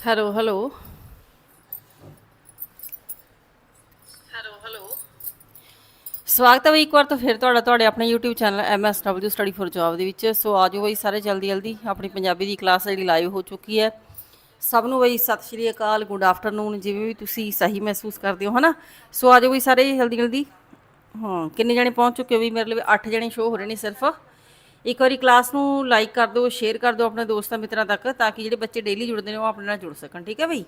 Hello hello hello hello ਸਵਾਗਤ ਹੈ ਇੱਕ ਵਾਰ ਤੋਂ ਫਿਰ ਤੁਹਾਡਾ ਤੁਹਾਡੇ ਆਪਣੇ YouTube channel MSW study for job ਦੇ ਵਿੱਚ। ਸੋ ਆਜੋ ਬਈ ਸਾਰੇ ਜਲਦੀ ਜਲਦੀ ਆਪਣੀ ਪੰਜਾਬੀ ਦੀ ਕਲਾਸ ਜਿਹੜੀ ਲਾਈਵ ਹੋ ਚੁੱਕੀ ਹੈ। ਸਭ ਨੂੰ ਬਈ ਸਤਿ ਸ਼੍ਰੀ ਅਕਾਲ ਗੁੱਡ ਆਫਟਰਨੂਨ ਜਿਵੇਂ ਵੀ ਤੁਸੀਂ ਸਹੀ ਮਹਿਸੂਸ ਕਰਦੇ ਹੋ ਹਨਾ? ਸੋ ਆਜੋ ਬਈ ਸਾਰੇ ਜਲਦੀ ਜਲਦੀ। ਹਾਂ ਕਿੰਨੇ ਜਣੇ ਪਹੁੰਚ ਚੁੱਕੇ ਹੋ ਵੀ ਮੇਰੇ ਲਈ 8 ਜਣੇ ਸ਼ੋ ਹੋ ਰਹੇ ਨੇ ਸਿਰਫ। ਇੱਕ ਵਾਰੀ ਕਲਾਸ ਨੂੰ ਲਾਈਕ ਕਰ ਦਿਓ ਸ਼ੇਅਰ ਕਰ ਦਿਓ ਆਪਣੇ ਦੋਸਤਾਂ ਮਿੱਤਰਾਂ ਤੱਕ, ਤਾਂ ਕਿ ਜਿਹੜੇ ਬੱਚੇ ਡੇਲੀ ਜੁੜਦੇ ਨੇ ਉਹ ਆਪਣੇ ਨਾਲ ਜੁੜ ਸਕਣ, ਠੀਕ ਹੈ ਬਈ?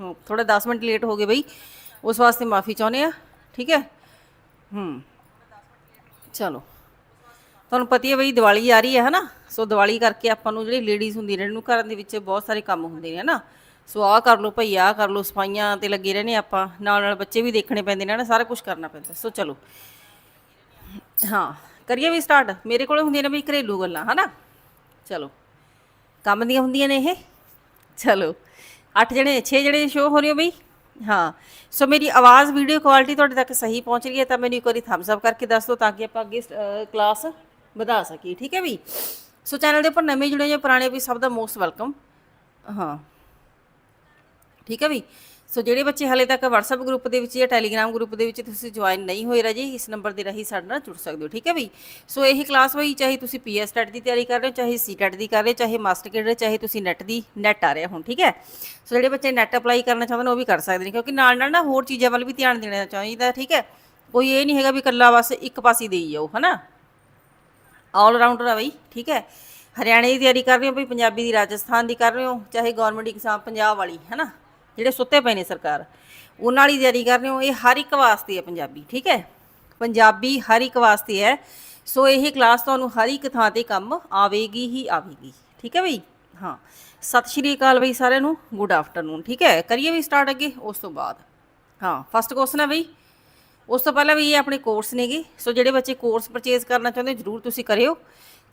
ਹਾਂ ਥੋੜਾ 10 ਮਿੰਟ ਲੇਟ ਹੋ ਗਏ ਬਈ, ਉਸ ਵਾਸਤੇ ਮਾਫੀ ਚਾਹੁੰਦੇ ਆ ਠੀਕ ਹੈ? ਹੂੰ। ਚਲੋ। ਤੁਹਾਨੂੰ ਪਤਾ ਹੀ ਹੈ ਬਈ, ਦੀਵਾਲੀ ਆ ਰਹੀ ਹੈ, ਹਨਾ? ਸੋ ਦੀਵਾਲੀ ਕਰਕੇ ਆਪਾਂ ਨੂੰ ਜਿਹੜੀ ਲੇਡੀਜ਼ ਹੁੰਦੀਆਂ ਨੇ, ਇਹਨਾਂ ਨੂੰ ਘਰਾਂ ਦੇ ਵਿੱਚ ਬਹੁਤ ਸਾਰੇ ਕੰਮ ਹੁੰਦੇ ਨੇ, ਹਨਾ? ਸੋ ਆਹ ਕਰ ਲਓ ਭਈ, ਆਹ ਕਰ ਲਓ, ਸਫਾਈਆਂ ਤੇ ਲੱਗੇ ਰਹਿੰਦੇ ਆਪਾਂ। ਨਾਲ ਨਾਲ ਬੱਚੇ ਵੀ ਦੇਖਣੇ ਪੈਂਦੇ ਨੇ ਨਾ ਸਾਰਾ ਕੁਝ ਕਰਨਾ ਪੈਂਦਾ। ਸੋ ਚਲੋ। ਹਾਂ। ਕਰੀਏ ਵੀ ਸਟਾਰਟ ਮੇਰੇ ਕੋਲ ਹੁੰਦੀਆਂ ਨੇ ਵੀ ਘਰੇਲੂ ਗੱਲਾਂ, ਹਨਾ? ਚਲੋ। ਕੰਮ ਦੀਆਂ ਹੁੰਦੀਆਂ ਨੇ ਇਹ? ਚਲੋ। 8 ਜਣੇ 6 ਜਣੇ ਸ਼ੋ ਹੋ ਰਹੇ ਹੋ ਬਈ? ਹਾਂ। ਸੋ ਮੇਰੀ ਆਵਾਜ਼ ਵੀਡੀਓ ਕੁਆਲਿਟੀ ਤੁਹਾਡੇ ਤੱਕ ਸਹੀ ਪਹੁੰਚ ਰਹੀ ਹੈ, ਤਾਂ ਮੈਨੂੰ ਇੱਕ ਵਾਰੀ ਥੰਬਸ ਅਪ ਕਰਕੇ ਦੱਸ ਦਿਓ ਤਾਂ ਕਿ ਆਪਾਂ ਅੱਗੇ ਕਲਾਸ ਵਧਾ ਸਕੀਏ, ਠੀਕ ਹੈ ਵੀ ਸੋ ਚੈਨਲ ਦੇ ਉੱਪਰ ਨਵੇਂ ਜੁੜੇ ਜਾਂ ਪੁਰਾਣੇ ਵੀ ਸਭ ਦਾ ਮੋਸਟ ਵੈਲਕਮ ਹਾਂ। ਠੀਕ ਹੈ ਵੀ ਸੋ ਜਿਹੜੇ ਬੱਚੇ ਹਾਲੇ ਤੱਕ WhatsApp ਗਰੁੱਪ ਦੇ ਵਿੱਚ ਜਾਂ Telegram ਗਰੁੱਪ ਦੇ ਵਿੱਚ ਤੁਸੀਂ ਜੁਆਇਨ ਨਹੀਂ ਹੋਏ ਰਾਜੇ, ਇਸ ਨੰਬਰ ਦੇ ਰਾਹੀਂ ਸਾਡੇ ਨਾਲ ਜੁੜ ਸਕਦੇ ਹੋ, ਠੀਕ ਹੈ ਬਈ? ਸੋ ਇਹ ਕਲਾਸ ਬਈ, ਚਾਹੇ ਤੁਸੀਂ ਪੀਐਸ ਟੈਟ ਦੀ ਤਿਆਰੀ ਕਰ ਰਹੇ ਹੋ, ਚਾਹੇ ਸੀ ਟੈਟ ਦੀ ਕਰ ਰਹੇ ਹੋ, ਚਾਹੇ ਮਾਸਟਰ ਕੇਡਰ ਚਾਹੇ ਤੁਸੀਂ ਨੈਟ ਦੀ ਨੈਟ ਆ ਰਿਹਾ ਹੁਣ, ਠੀਕ ਹੈ? ਸੋ ਜਿਹੜੇ ਬੱਚੇ ਨੈਟ ਅਪਲਾਈ ਕਰਨਾ ਚਾਹੁੰਦੇ ਨੇ, ਉਹ ਵੀ ਕਰ ਸਕਦੇ ਨੇ, ਕਿਉਂਕਿ ਨਾਲ ਨਾਲ ਨਾ ਹੋਰ ਚੀਜ਼ਾਂ ਵੱਲ ਵੀ ਧਿਆਨ ਦੇਣਾ ਚਾਹੀਦਾ, ਠੀਕ ਹੈ? ਕੋਈ ਇਹ ਨਹੀਂ ਹੈਗਾ ਵੀ ਇਕੱਲਾ ਬਸ ਇੱਕ ਪਾਸੇ ਦੇਈ ਜਾਓ, ਹਨਾ? ਆਲ ਰਾਊਂਡਰ ਆ ਬਈ, ਠੀਕ ਹੈ? ਹਰਿਆਣੇ ਦੀ ਤਿਆਰੀ ਕਰ ਰਹੇ ਹੋ ਬਈ, ਪੰਜਾਬੀ ਦੀ ਰਾਜਸਥਾਨ ਦੀ ਕਰ ਰਹੇ ਹੋ, ਚਾਹੇ ਗਵਰਨਮੈਂਟ ਐਗਜ਼ਾਮ ਪੰਜਾਬ ਵਾਲੀ, ਹੈਨਾ? ਜਿਹੜੇ ਸੁੱਤੇ ਪਏ ਨੇ ਸਰਕਾਰ, ਉਹਨਾਂ ਵਾਲੀ ਤਿਆਰੀ ਕਰ ਰਹੇ ਹੋ, ਇਹ ਹਰ ਇੱਕ ਵਾਸਤੇ ਹੈ ਪੰਜਾਬੀ, ਠੀਕ ਹੈ? ਪੰਜਾਬੀ ਹਰ ਇੱਕ ਵਾਸਤੇ ਹੈ, ਸੋ ਇਹ ਕਲਾਸ ਤੁਹਾਨੂੰ ਹਰ ਇੱਕ ਥਾਂ ਤੇ ਕੰਮ ਆਵੇਗੀ ਹੀ ਆਵੇਗੀ, ਠੀਕ ਹੈ ਬਈ? ਹਾਂ, ਸਤਿ ਸ਼੍ਰੀ ਅਕਾਲ ਬਈ ਸਾਰਿਆਂ ਨੂੰ ਗੁੱਡ ਆਫਟਰਨੂਨ ਠੀਕ ਹੈ? ਕਰੀਏ ਵੀ ਸਟਾਰਟ ਅੱਗੇ, ਉਸ ਤੋਂ ਬਾਅਦ। ਹਾਂ ਫਸਟ ਕੁਐਸਚਨ ਹੈ ਬਈ, ਉਸ ਤੋਂ ਪਹਿਲਾਂ ਵੀ ਇਹ ਆਪਣੇ ਕੋਰਸ ਨੇਗੇ, ਸੋ ਜਿਹੜੇ ਬੱਚੇ ਕੋਰਸ ਪਰਚੇਜ਼ ਕਰਨਾ ਚਾਹੁੰਦੇ, ਜਰੂਰ ਤੁਸੀਂ ਕਰਿਓ,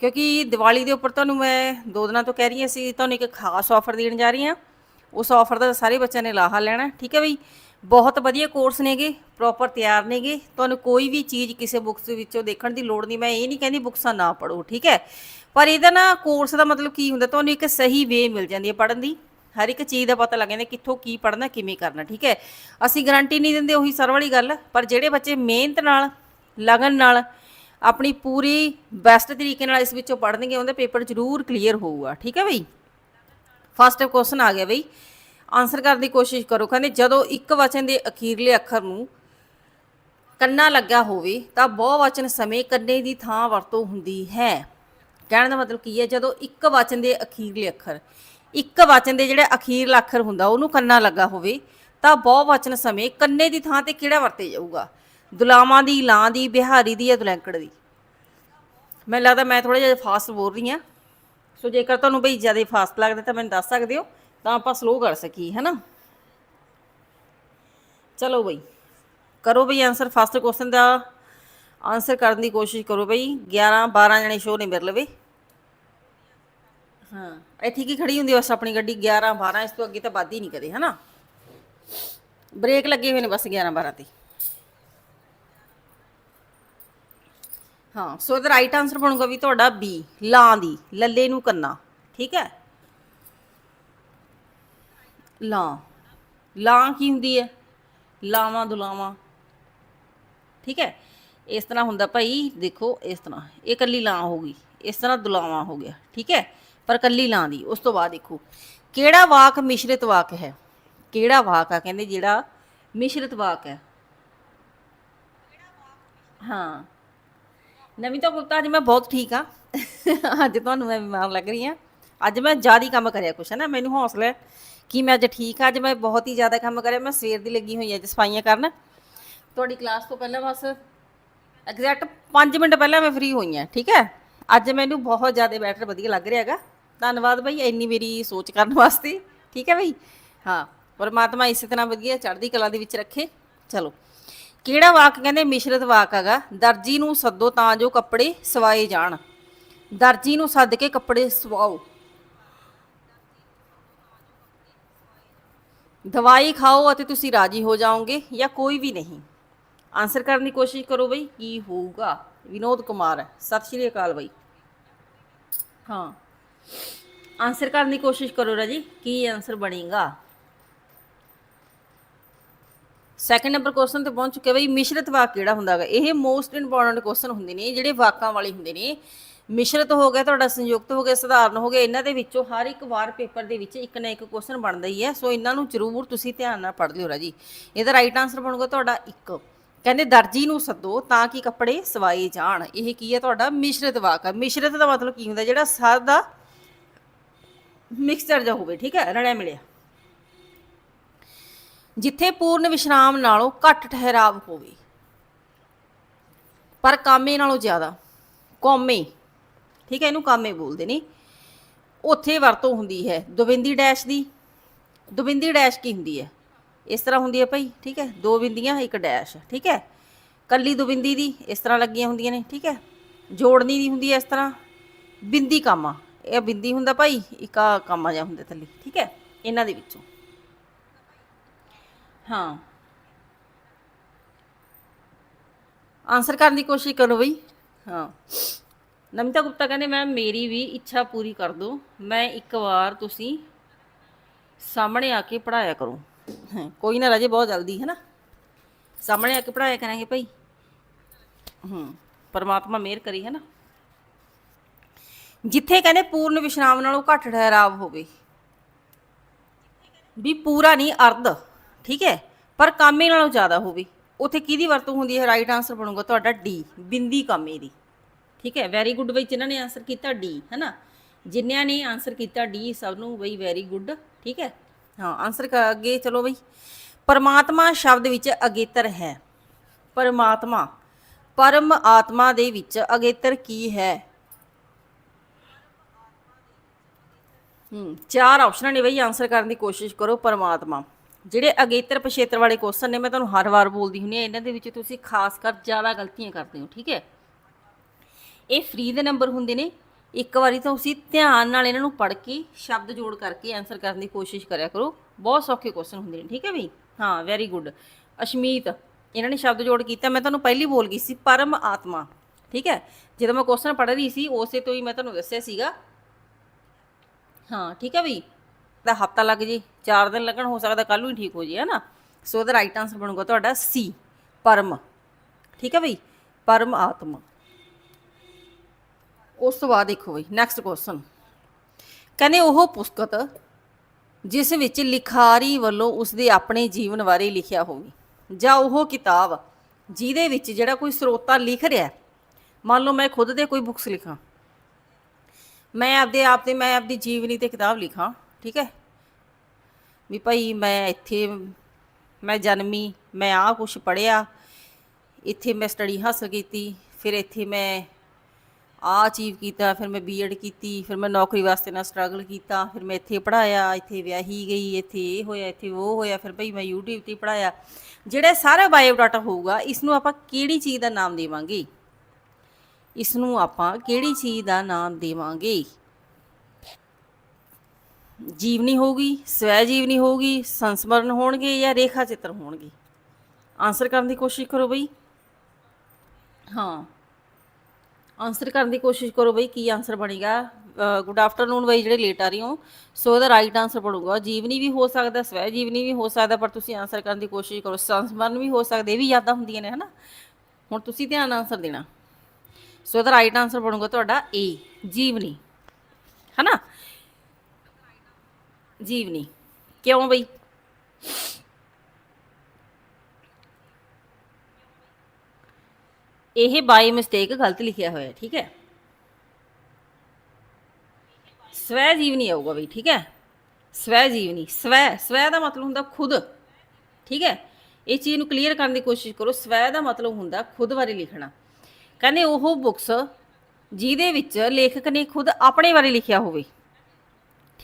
ਕਿਉਂਕਿ ਦੀਵਾਲੀ ਦੇ ਉੱਪਰ ਤੁਹਾਨੂੰ ਮੈਂ ਦੋ ਦਿਨਾਂ ਤੋਂ ਕਹਿ ਰਹੀ ਹਾਂ ਸੀ ਤੁਹਾਨੂੰ ਇੱਕ ਖਾਸ ਆਫਰ ਦੇਣ ਜਾ ਰਹੀ ਹਾਂ। ਉਸ ਆਫਰ ਦਾ ਸਾਰੇ ਬੱਚਿਆਂ ਨੇ ਲਾਹਾ ਲੈਣਾ, ਠੀਕ ਹੈ ਬਈ? ਬਹੁਤ ਵਧੀਆ ਕੋਰਸ ਨੇਗੇ ਪ੍ਰੋਪਰ ਤਿਆਰ ਨੇਗੇ। ਤੁਹਾਨੂੰ ਕੋਈ ਵੀ ਚੀਜ਼ ਕਿਸੇ ਬੁੱਕਸ ਵਿੱਚੋਂ ਦੇਖਣ ਦੀ ਲੋੜ ਨਹੀਂ, ਮੈਂ ਇਹ ਨਹੀਂ ਕਹਿੰਦੀ ਬੁੱਕਸਾਂ ਨਾ ਪੜੋ ਠੀਕ ਹੈ? ਪਰ ਇਹਦਾ ਨਾ ਕੋਰਸ ਦਾ ਮਤਲਬ ਕੀ ਹੁੰਦਾ, ਤੁਹਾਨੂੰ ਇੱਕ ਸਹੀ ਵੇ ਮਿਲ ਜਾਂਦੀ ਹੈ ਪੜਨ ਦੀ। ਹਰ ਇੱਕ ਚੀਜ਼ ਦਾ ਪਤਾ ਲੱਗ ਜਾਂਦਾ ਕਿੱਥੋਂ ਕੀ ਪੜਨਾ ਕਿਵੇਂ ਕਰਨਾ, ਠੀਕ ਹੈ? ਅਸੀਂ ਗਾਰੰਟੀ ਨਹੀਂ ਦਿੰਦੇ ਉਹੀ ਸਰ ਵਾਲੀ ਗੱਲ, ਪਰ ਜਿਹੜੇ ਬੱਚੇ ਮਿਹਨਤ ਨਾਲ, ਲਗਨ ਨਾਲ, ਆਪਣੀ ਪੂਰੀ ਬੈਸਟ ਤਰੀਕੇ ਨਾਲ ਇਸ ਵਿੱਚੋਂ ਪੜਨਗੇ ਉਹਦਾ ਪੇਪਰ ਜ਼ਰੂਰ ਕਲੀਅਰ ਹੋਊਗਾ, ਠੀਕ ਹੈ ਬਈ? ਫਸਟ ਕੁਐਸਚਨ ਆ ਗਿਆ ਬਈ। ਆਨਸਰ ਕਰਨ ਦੀ ਕੋਸ਼ਿਸ਼ ਕਰੋ। ਕਹਿੰਦੇ ਜਦੋਂ ਇੱਕ ਵਚਨ ਦੇ ਅਖੀਰਲੇ ਅੱਖਰ ਨੂੰ ਕੰਨਾ ਲੱਗਾ ਹੋਵੇ, ਤਾਂ ਬਹੁ ਵਚਨ ਸਮੇਂ ਕੰਨੇ ਦੀ ਥਾਂ ਵਰਤੋਂ ਹੁੰਦੀ ਹੈ। ਕਹਿਣ ਦਾ ਮਤਲਬ ਕੀ ਹੈ? ਜਦੋਂ ਇੱਕ ਵਚਨ ਦੇ ਅਖੀਰਲੇ ਅੱਖਰ, ਇੱਕ ਵਚਨ ਦੇ ਜਿਹੜਾ ਅਖੀਰਲਾ ਅੱਖਰ ਹੁੰਦਾ, ਉਹਨੂੰ ਕੰਨਾ ਲੱਗਾ ਹੋਵੇ, ਤਾਂ ਬਹੁ ਵਚਨ ਸਮੇਂ ਕੰਨੇ ਦੀ ਥਾਂ ਤੇ ਕਿਹੜਾ ਵਰਤੇ ਜਾਊਗਾ? ਦੁਲਾਵਾਂ ਦੀ, ਲਾਂ ਦੀ, ਬਿਹਾਰੀ ਦੀ ਜਾਂ ਦੁਲੈਂਕੜ ਦੀ? ਮੈਨੂੰ ਲੱਗਦਾ ਮੈਂ ਥੋੜਾ ਜਿਹਾ ਫਾਸਟ ਬੋਲ ਰਹੀ ਹਾਂ। ਸੋ ਜੇਕਰ ਤੁਹਾਨੂੰ ਬਈ ਜ਼ਿਆਦਾ ਫਾਸਟ ਲੱਗਦਾ ਤਾਂ ਮੈਨੂੰ ਦੱਸ ਸਕਦੇ ਹੋ, ਤਾਂ ਆਪਾਂ ਸਲੋ ਕਰ ਸਕੀਏ, ਹੈਨਾ? ਚਲੋ ਬਈ, ਕਰੋ ਬਈ ਆਨਸਰ ਫਾਸਟ ਕੁਐਸਚਨ ਦਾ। ਆਨਸਰ ਕਰਨ ਦੀ ਕੋਸ਼ਿਸ਼ ਕਰੋ ਬਈ 11 12 ਜਣੇ ਸ਼ੋ ਨਹੀਂ ਮੇਰੇ ਲਵੇ। ਹਾਂ, ਇੱਥੇ ਕੀ ਖੜੀ ਹੁੰਦੀ ਬਸ ਆਪਣੀ ਗੱਡੀ? 11 12 ਇਸ ਤੋਂ ਅੱਗੇ ਤਾਂ ਵੱਧ ਹੀ ਨਹੀਂ ਕਦੇ ਹੈ ਨਾ ਬ੍ਰੇਕ ਲੱਗੇ ਹੋਏ ਨੇ ਬਸ 11 12 ਤੇ। ਹਾਂ, ਸੋ ਇਹਦਾ ਰਾਈਟ ਆਨਸਰ ਬਣੂਗਾ ਵੀ ਤੁਹਾਡਾ ਬੀ ਲਾਂ ਦੀ, ਲੱਲੇ ਨੂੰ ਕੰਨਾ, ਠੀਕ ਹੈ? ਲਾਂ ਲਾਂ ਕੀ ਹੁੰਦੀ ਹੈ? ਲਾਵਾਂ ਦੁਲਾਵਾਂ, ਠੀਕ ਹੈ? ਇਸ ਤਰ੍ਹਾਂ ਹੁੰਦਾ ਭਾਈ, ਦੇਖੋ ਇਸ ਤਰ੍ਹਾਂ, ਇਹ ਕੱਲੀ ਲਾਂ ਹੋ ਗਈ, ਇਸ ਤਰ੍ਹਾਂ ਦੁਲਾਵਾਂ ਹੋ ਗਿਆ, ਠੀਕ ਹੈ? ਪਰ ਕੱਲੀ ਲਾਂ ਦੀ, ਉਸ ਤੋਂ ਬਾਅਦ ਦੇਖੋ, ਕਿਹੜਾ ਵਾਕ ਮਿਸ਼ਰਿਤ ਵਾਕ ਹੈ? ਕਿਹੜਾ ਵਾਕ ਆ? ਕਹਿੰਦੇ ਜਿਹੜਾ ਮਿਸ਼ਰਿਤ ਵਾਕ ਹੈ। ਹਾਂ। ਨਵੀਂ ਤਾਂ ਗੁਪਤਾ ਅੱਜ ਮੈਂ ਬਹੁਤ ਠੀਕ ਆ ਅੱਜ ਤੁਹਾਨੂੰ ਮੈਂ ਬਿਮਾਰ ਲੱਗ ਰਹੀ ਆ ਅੱਜ ਮੈਂ ਜ਼ਿਆਦਾ ਕੰਮ ਕਰਿਆ ਕੁਛ, ਹੈ ਨਾ? ਮੈਨੂੰ ਹੌਸਲਾ ਹੈ ਕਿ ਮੈਂ ਅੱਜ ਠੀਕ ਆ ਅੱਜ ਮੈਂ ਬਹੁਤ ਹੀ ਜ਼ਿਆਦਾ ਕੰਮ ਕਰਿਆ। ਮੈਂ ਸਵੇਰ ਦੀ ਲੱਗੀ ਹੋਈ ਅੱਜ ਸਫਾਈਆਂ ਕਰਨ। ਤੁਹਾਡੀ ਕਲਾਸ ਤੋਂ ਪਹਿਲਾਂ ਬਸ ਐਗਜ਼ੈਕਟ 5 ਮਿੰਟ ਪਹਿਲਾਂ ਮੈਂ ਫ੍ਰੀ ਹੋਈ ਆ ਠੀਕ ਹੈ? ਅੱਜ ਮੈਨੂੰ ਬਹੁਤ ਜ਼ਿਆਦਾ ਬੈਟਰ ਵਧੀਆ ਲੱਗ ਰਿਹਾ ਹੈਗਾ। ਧੰਨਵਾਦ ਬਈ ਇੰਨੀ ਮੇਰੀ ਸੋਚ ਕਰਨ ਵਾਸਤੇ, ਠੀਕ ਹੈ ਬਈ? ਹਾਂ, ਪਰਮਾਤਮਾ ਇਸੇ ਤਰ੍ਹਾਂ ਵਧੀਆ ਚੜ੍ਹਦੀ ਕਲਾ ਦੇ ਵਿੱਚ ਰੱਖੇ। ਚਲੋ। ਕਿਹੜਾ ਵਾਕ ਕਹਿੰਦੇ ਮਿਸ਼ਰਤ ਵਾਕ ਹੈਗਾ? ਦਰਜੀ ਨੂੰ ਸੱਦੋ ਤਾਂ ਜੋ ਕੱਪੜੇ ਸਵਾਏ ਜਾਣ। ਦਰਜੀ ਨੂੰ ਸੱਦ ਕੇ ਕੱਪੜੇ ਸਵਾਓ। ਦਵਾਈ ਖਾਓ ਅਤੇ ਤੁਸੀਂ ਰਾਜੀ ਹੋ ਜਾਓਗੇ ਜਾਂ ਕੋਈ ਵੀ ਨਹੀਂ? ਆਨਸਰ ਕਰਨ ਦੀ ਕੋਸ਼ਿਸ਼ ਕਰੋ ਬਈ, ਕੀ ਹੋਊਗਾ? ਵਿਨੋਦ ਕੁਮਾਰ, ਸਤਿ ਸ਼੍ਰੀ ਅਕਾਲ ਬਈ। ਹਾਂ। ਆਨਸਰ ਕਰਨ ਦੀ ਕੋਸ਼ਿਸ਼ ਕਰੋ ਰਾਜੀ, ਕੀ ਆਨਸਰ ਬਣੇਗਾ? ਸੈਕੰਡ ਨੰਬਰ ਕੁਐਸਚਨ ਤੇ ਪਹੁੰਚ ਚੁੱਕੇ ਬਈ, ਮਿਸ਼ਰਤ ਵਾਕ ਕਿਹੜਾ ਹੁੰਦਾ ਹੈਗਾ? ਇਹ ਮੋਸਟ ਇੰਪੋਰਟੈਂਟ ਕੁਐਸਚਨ ਹੁੰਦੇ ਨੇ, ਜਿਹੜੇ ਵਾਕਾਂ ਵਾਲੇ ਹੁੰਦੇ ਨੇ। ਮਿਸ਼ਰਤ ਹੋ ਗਿਆ, ਤੁਹਾਡਾ ਸੰਯੁਕਤ ਹੋ ਗਿਆ, ਸਧਾਰਨ ਹੋ ਗਿਆ, ਇਹਨਾਂ ਦੇ ਵਿੱਚੋਂ ਹਰ ਇੱਕ ਵਾਰ ਪੇਪਰ ਦੇ ਵਿੱਚ ਇੱਕ ਨਾ ਇੱਕ ਕੁਐਸਚਨ ਬਣਦਾ ਹੀ ਹੈ। ਸੋ ਇਹਨਾਂ ਨੂੰ ਜ਼ਰੂਰ ਤੁਸੀਂ ਧਿਆਨ ਨਾਲ ਪੜ੍ਹ ਲਿਓ ਰਾਜੀ। ਇਹਦਾ ਰਾਈਟ ਆਨਸਰ ਬਣੂਗਾ ਤੁਹਾਡਾ ਇੱਕ। ਕਹਿੰਦੇ, ਦਰਜੀ ਨੂੰ ਸੱਦੋ ਤਾਂ ਕਿ ਕੱਪੜੇ ਸਵਾਏ ਜਾਣ। ਇਹ ਕੀ ਹੈ ਤੁਹਾਡਾ? ਮਿਸ਼ਰਤ ਵਾਕ ਹੈ ਮਿਸ਼ਰਤ ਦਾ ਮਤਲਬ ਕੀ ਹੁੰਦਾ? ਜਿਹੜਾ ਸਾਰ ਦਾ ਮਿਕਸਚਰ ਜਾ ਹੋਵੇ, ਠੀਕ ਹੈ? ਰਲਿਆ ਮਿਲਿਆ। ਜਿੱਥੇ ਪੂਰਨ ਵਿਸ਼ਰਾਮ ਨਾਲੋਂ ਘੱਟ ਠਹਿਰਾਵ ਹੋਵੇ। ਪਰ ਕਾਮੇ ਨਾਲੋਂ ਜ਼ਿਆਦਾ, ਕੌਮੇ, ਠੀਕ ਹੈ, ਇਹਨੂੰ ਕਾਮੇ ਬੋਲਦੇ ਨੇ। ਉੱਥੇ ਵਰਤੋਂ ਹੁੰਦੀ ਹੈ ਦੁਬਿੰਦੀ ਡੈਸ਼ ਦੀ। ਦੁਬਿੰਦੀ ਡੈਸ਼ ਕੀ ਹੁੰਦੀ ਹੈ? ਇਸ ਤਰ੍ਹਾਂ ਹੁੰਦੀ ਹੈ ਭਾਈ, ਠੀਕ ਹੈ, ਦੋ ਬਿੰਦੀਆਂ, ਇੱਕ ਡੈਸ਼, ਠੀਕ ਹੈ। ਕੱਲੀ ਦੁਬਿੰਦੀ ਦੀ ਇਸ ਤਰ੍ਹਾਂ ਲੱਗੀਆਂ ਹੁੰਦੀਆਂ ਨੇ, ਠੀਕ ਹੈ। ਜੋੜਨੀ ਦੀ ਹੁੰਦੀ ਹੈ ਇਸ ਤਰ੍ਹਾਂ। ਬਿੰਦੀ ਕਾਮਾ, ਇਹ ਬਿੰਦੀ ਹੁੰਦਾ ਭਾਈ, ਇੱਕ ਆਹ ਕਾਮਾ ਜਿਹਾ ਹੁੰਦਾ ਥੱਲੇ, ਠੀਕ ਹੈ, ਇਹਨਾਂ ਦੇ ਵਿੱਚੋਂ। ਹਾਂ। ਆਨਸਰ ਕਰਨ ਦੀ ਕੋਸ਼ਿਸ਼ ਕਰੋ ਬਈ। ਹਾਂ। ਨਮਿਤਾ ਗੁਪਤਾ ਕਹਿੰਦੇ ਮੈਮ ਮੇਰੀ ਵੀ ਇੱਛਾ ਪੂਰੀ ਕਰ ਦਿਓ। ਮੈਂ ਇੱਕ ਵਾਰ ਤੁਸੀਂ ਸਾਹਮਣੇ ਆ ਕੇ ਪੜਾਇਆ ਕਰੋ। ਹਾਂ, ਕੋਈ ਨਾ ਰਾਜੇ ਬਹੁਤ ਜਲਦੀ ਹੈ ਨਾ? ਸਾਹਮਣੇ ਆ ਕੇ ਪੜਾਇਆ ਕਰਾਂਗੇ ਭਾਈ। ਹੂੰ ਪਰਮਾਤਮਾ ਮਿਹਰ ਕਰੀ ਹੈ ਨਾ? ਜਿੱਥੇ ਕਹਿੰਦੇ ਪੂਰਨ ਵਿਸ਼ਰਾਮ ਨਾਲੋਂ ਘੱਟ ਠਹਿਰਾਵ ਹੋਵੇ। ਵੀ ਪੂਰਾ ਨਹੀਂ ਅਰਧ। ਠੀਕ ਹੈ? ਪਰ ਕਾਮੇ ਨਾਲੋਂ ਜ਼ਿਆਦਾ ਹੋਵੇ ਉਥੇ ਕਿਹਦੀ ਵਰਤੋਂ ਹੁੰਦੀ ਹੈ? ਰਾਈਟ ਆਨਸਰ ਬਣੂਗਾ ਤੁਹਾਡਾ ਡੀ ਬਿੰਦੀ ਕਾਮੇ ਦੀ ਠੀਕ ਹੈ? ਵੈਰੀ ਗੁੱਡ ਬਈ ਜਿਨ੍ਹਾਂ ਨੇ ਆਨਸਰ ਕੀਤਾ ਡੀ ਹੈ ਨਾ ਜਿਨ੍ਹਾਂ ਨੇ ਆਨਸਰ ਕੀਤਾ ਡੀ ਸਭ ਨੂੰ ਬਈ ਵੈਰੀ ਗੁੱਡ ਠੀਕ ਹੈ? ਹਾਂ ਆਨਸਰ ਅੱਗੇ ਚਲੋ ਬਈ। ਪਰਮਾਤਮਾ ਸ਼ਬਦ ਵਿੱਚ ਅਗੇਤਰ ਹੈ। ਪਰਮਾਤਮਾ, ਪਰਮ ਆਤਮਾ ਦੇ ਵਿੱਚ ਅਗੇਤਰ ਕੀ ਹੈ? ਹੂੰ, ਚਾਰ ਆਪਸ਼ਨਾਂ ਨੇ ਬਈ ਆਨਸਰ ਕਰਨ ਦੀ ਕੋਸ਼ਿਸ਼ ਕਰੋ ਪਰਮਾਤਮਾ। ਜਿਹੜੇ ਅਗੇਤਰ ਪਛੇਤਰ ਵਾਲੇ ਕੁਐਸਚਨ ਨੇ, ਮੈਂ ਤੁਹਾਨੂੰ ਹਰ ਵਾਰ ਬੋਲਦੀ ਹੁੰਦੀ ਹਾਂ, ਇਹਨਾਂ ਦੇ ਵਿੱਚ ਤੁਸੀਂ ਖਾਸ ਕਰ ਜ਼ਿਆਦਾ ਗਲਤੀਆਂ ਕਰਦੇ ਹੋ, ਠੀਕ ਹੈ? ਇਹ ਫ੍ਰੀ ਦੇ ਨੰਬਰ ਹੁੰਦੇ ਨੇ। ਇੱਕ ਵਾਰੀ ਤਾਂ ਤੁਸੀਂ ਧਿਆਨ ਨਾਲ ਇਹਨਾਂ ਨੂੰ ਪੜ੍ਹ ਕੇ ਸ਼ਬਦ ਜੋੜ ਕਰਕੇ ਆਨਸਰ ਕਰਨ ਦੀ ਕੋਸ਼ਿਸ਼ ਕਰਿਆ ਕਰੋ। ਬਹੁਤ ਸੌਖੇ ਕੁਐਸਚਨ ਹੁੰਦੇ ਨੇ, ਠੀਕ ਹੈ ਵੀ ਹਾਂ ਵੈਰੀ ਗੁੱਡ ਅਸ਼ਮੀਤ, ਇਹਨਾਂ ਨੇ ਸ਼ਬਦ ਜੋੜ ਕੀਤਾ, ਮੈਂ ਤੁਹਾਨੂੰ ਪਹਿਲੀ ਬੋਲ ਗਈ ਸੀ, ਪਰਮ ਆਤਮਾ, ਠੀਕ ਹੈ? ਜਦੋਂ ਮੈਂ ਕੁਐਸਚਨ ਪੜ੍ਹ ਰਹੀ ਸੀ, ਉਸੇ ਤੋਂ ਹੀ ਮੈਂ ਤੁਹਾਨੂੰ ਦੱਸਿਆ ਸੀਗਾ। ਹਾਂ, ਠੀਕ ਹੈ ਵੀ ਦਾ ਹਫਤਾ ਲੱਗ ਜੇ 4 ਦਿਨ ਲੱਗਣ, ਹੋ ਸਕਦਾ ਕੱਲ ਨੂੰ ਹੀ ਠੀਕ ਹੋ ਜੇ ਹੈ ਨਾ ਸੋ ਇਹਦਾ ਰਾਈਟ ਆਨਸਰ ਬਣੂਗਾ ਤੁਹਾਡਾ ਸੀ ਪਰਮ। ਠੀਕ ਹੈ ਬਈ? ਪਰਮ ਆਤਮਾ। ਉਸ ਤੋਂ ਬਾਅਦ ਦੇਖੋ ਬਈ ਨੈਕਸਟ ਕੁਐਸਚਨ ਕਹਿੰਦੇ ਉਹ ਪੁਸਤਕ ਜਿਸ ਵਿੱਚ ਲਿਖਾਰੀ ਵੱਲੋਂ ਉਸਦੇ ਆਪਣੇ ਜੀਵਨ ਬਾਰੇ ਲਿਖਿਆ ਹੋਵੇ, ਜਾਂ ਉਹ ਕਿਤਾਬ ਜਿਹਦੇ ਵਿੱਚ ਜਿਹੜਾ ਕੋਈ ਸਰੋਤਾ ਲਿਖ ਰਿਹਾ, ਮੰਨ ਲਓ ਮੈਂ ਖੁਦ ਦੇ ਕੋਈ ਬੁੱਕਸ ਲਿਖਾਂ, ਮੈਂ ਆਪਦੇ ਆਪ ਤੇ ਮੈਂ ਆਪਦੀ ਜੀਵਨੀ ਤੇ ਕਿਤਾਬ ਲਿਖਾਂ, ਠੀਕ ਹੈ? ਵੀ ਭਾਈ ਮੈਂ ਇੱਥੇ, ਮੈਂ ਜਨਮੀ, ਮੈਂ ਆਹ ਕੁਛ ਪੜ੍ਹਿਆ, ਇੱਥੇ ਮੈਂ ਸਟੱਡੀ ਹਾਸਲ ਕੀਤੀ, ਫਿਰ ਇੱਥੇ ਮੈਂ ਆ ਅਚੀਵ ਕੀਤਾ, ਫਿਰ ਮੈਂ ਬੀਐਡ ਕੀਤੀ, ਫਿਰ ਮੈਂ ਨੌਕਰੀ ਵਾਸਤੇ ਨਾਲ ਸਟਰਗਲ ਕੀਤਾ, ਫਿਰ ਮੈਂ ਇੱਥੇ ਪੜਾਇਆ ਇੱਥੇ ਵਿਆਹੀ ਗਈ, ਇੱਥੇ ਇਹ ਹੋਇਆ, ਇੱਥੇ ਉਹ ਹੋਇਆ, ਫਿਰ ਭਈ ਮੈਂ YouTube ਤੇ ਪੜਾਇਆ ਜਿਹੜਾ ਸਾਰਾ ਬਾਇਓਡਾਟਾ ਹੋਊਗਾ ਇਸ ਨੂੰ ਆਪਾਂ ਕਿਹੜੀ ਚੀਜ਼ ਦਾ ਨਾਮ ਦੇਵਾਂਗੇ? ਇਸ ਨੂੰ ਆਪਾਂ ਕਿਹੜੀ ਚੀਜ਼ ਦਾ ਨਾਮ ਦੇਵਾਂਗੇ? ਜੀਵਨੀ ਹੋਊਗੀ ਸਵੈ ਜੀਵਨੀ ਹੋਊਗੀ ਸੰਸਮਰਨ ਹੋਣਗੇ ਜਾਂ ਰੇਖਾ ਚਿੱਤਰ ਹੋਣਗੇ? ਆਨਸਰ ਕਰਨ ਦੀ ਕੋਸ਼ਿਸ਼ ਕਰੋ ਬਈ। ਹਾਂ। ਆਨਸਰ ਕਰਨ ਦੀ ਕੋਸ਼ਿਸ਼ ਕਰੋ ਬਈ ਕੀ ਆਨਸਰ ਬਣੇਗਾ? ਗੁੱਡ ਆਫਟਰਨੂਨ ਬਈ ਜਿਹੜੇ ਲੇਟ ਆ ਰਹੀ ਹੋ ਸੋ ਇਹਦਾ ਰਾਈਟ ਆਨਸਰ ਬਣੂਗਾ। ਜੀਵਨੀ ਵੀ ਹੋ ਸਕਦਾ ਸਵੈ ਜੀਵਨੀ ਵੀ ਹੋ ਸਕਦਾ ਪਰ ਤੁਸੀਂ ਆਨਸਰ ਕਰਨ ਦੀ ਕੋਸ਼ਿਸ਼ ਕਰੋ। ਸੰਸਮਰਨ ਵੀ ਹੋ ਸਕਦੇ ਇਹ ਵੀ ਯਾਦਾਂ ਹੁੰਦੀਆਂ ਨੇ ਹਨਾ? ਹੁਣ ਤੁਸੀਂ ਧਿਆਨ ਨਾਲ ਆਨਸਰ ਦੇਣਾ। ਸੋ ਇਹਦਾ ਰਾਈਟ ਆਨਸਰ ਬਣੂਗਾ ਤੁਹਾਡਾ ਏ ਜੀਵਨੀ। ਹਨਾ? ਜੀਵਨੀ ਕਿਉਂ ਬਈ? ਇਹ ਬਾਈ ਮਿਸਟੇਕ ਗਲਤ ਲਿਖਿਆ ਹੋਇਆ, ਠੀਕ ਹੈ? ਸਵੈ ਜੀਵਨੀ ਆਊਗਾ ਬਈ, ਠੀਕ ਹੈ? ਸਵੈ ਜੀਵਨੀ ਸਵੈ ਸਵੈ ਦਾ ਮਤਲਬ ਹੁੰਦਾ ਖੁਦ, ਠੀਕ ਹੈ? ਇਹ ਚੀਜ਼ ਨੂੰ ਕਲੀਅਰ ਕਰਨ ਦੀ ਕੋਸ਼ਿਸ਼ ਕਰੋ, ਸਵੈ ਦਾ ਮਤਲਬ ਹੁੰਦਾ ਖੁਦ ਬਾਰੇ ਲਿਖਣਾ। ਕਹਿੰਦੇ ਉਹ ਬੁੱਕਸ ਜਿਹਦੇ ਵਿੱਚ ਲੇਖਕ ਨੇ ਖੁਦ ਆਪਣੇ ਬਾਰੇ ਲਿਖਿਆ ਹੋਵੇ।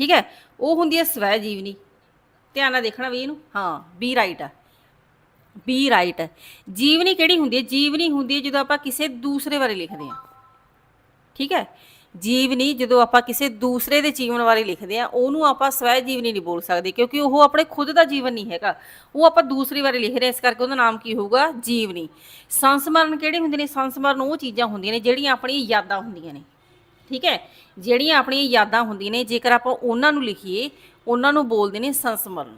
ਠੀਕ ਹੈ? ਉਹ ਹੁੰਦੀ ਹੈ ਸਵੈ ਜੀਵਨੀ। ਧਿਆਨ ਨਾਲ ਦੇਖਣਾ ਵੀ ਇਹਨੂੰ। ਹਾਂ ਬੀ ਰਾਈਟ ਆ। ਬੀ ਰਾਈਟ ਜੀਵਨੀ ਕਿਹੜੀ ਹੁੰਦੀ ਹੈ? ਜੀਵਨੀ ਹੁੰਦੀ ਹੈ ਜਦੋਂ ਆਪਾਂ ਕਿਸੇ ਦੂਸਰੇ ਬਾਰੇ ਲਿਖਦੇ ਹਾਂ। ਠੀਕ ਹੈ? ਜੀਵਨੀ ਜਦੋਂ ਆਪਾਂ ਕਿਸੇ ਦੂਸਰੇ ਦੇ ਜੀਵਨ ਬਾਰੇ ਲਿਖਦੇ ਆ ਉਹਨੂੰ ਆਪਾਂ ਸਵੈ ਜੀਵਨੀ ਨਹੀਂ ਬੋਲ ਸਕਦੇ ਕਿਉਂਕਿ ਉਹ ਆਪਣੇ ਖੁਦ ਦਾ ਜੀਵਨ ਨਹੀਂ ਹੈਗਾ। ਉਹ ਆਪਾਂ ਦੂਸਰੀ ਬਾਰੇ ਲਿਖ ਰਹੇ ਹਾਂ, ਇਸ ਕਰਕੇ ਉਹਦਾ ਨਾਮ ਕੀ ਹੋਊਗਾ? ਜੀਵਨੀ। ਸੰਸਮਰਨ ਕਿਹੜੇ ਹੁੰਦੇ ਨੇ? ਸੰਸਮਰਨ ਉਹ ਚੀਜ਼ਾਂ ਹੁੰਦੀਆਂ ਨੇ ਜਿਹੜੀਆਂ ਆਪਣੀ ਯਾਦਾਂ ਹੁੰਦੀਆਂ ਨੇ। ਠੀਕ ਹੈ? ਜਿਹੜੀਆਂ ਆਪਣੀਆਂ ਯਾਦਾਂ ਹੁੰਦੀਆਂ ਨੇ, ਜੇਕਰ ਆਪਾਂ ਉਹਨਾਂ ਨੂੰ ਲਿਖੀਏ, ਉਹਨਾਂ ਨੂੰ ਬੋਲਦੇ ਨੇ ਸੰਸਮਰਨ।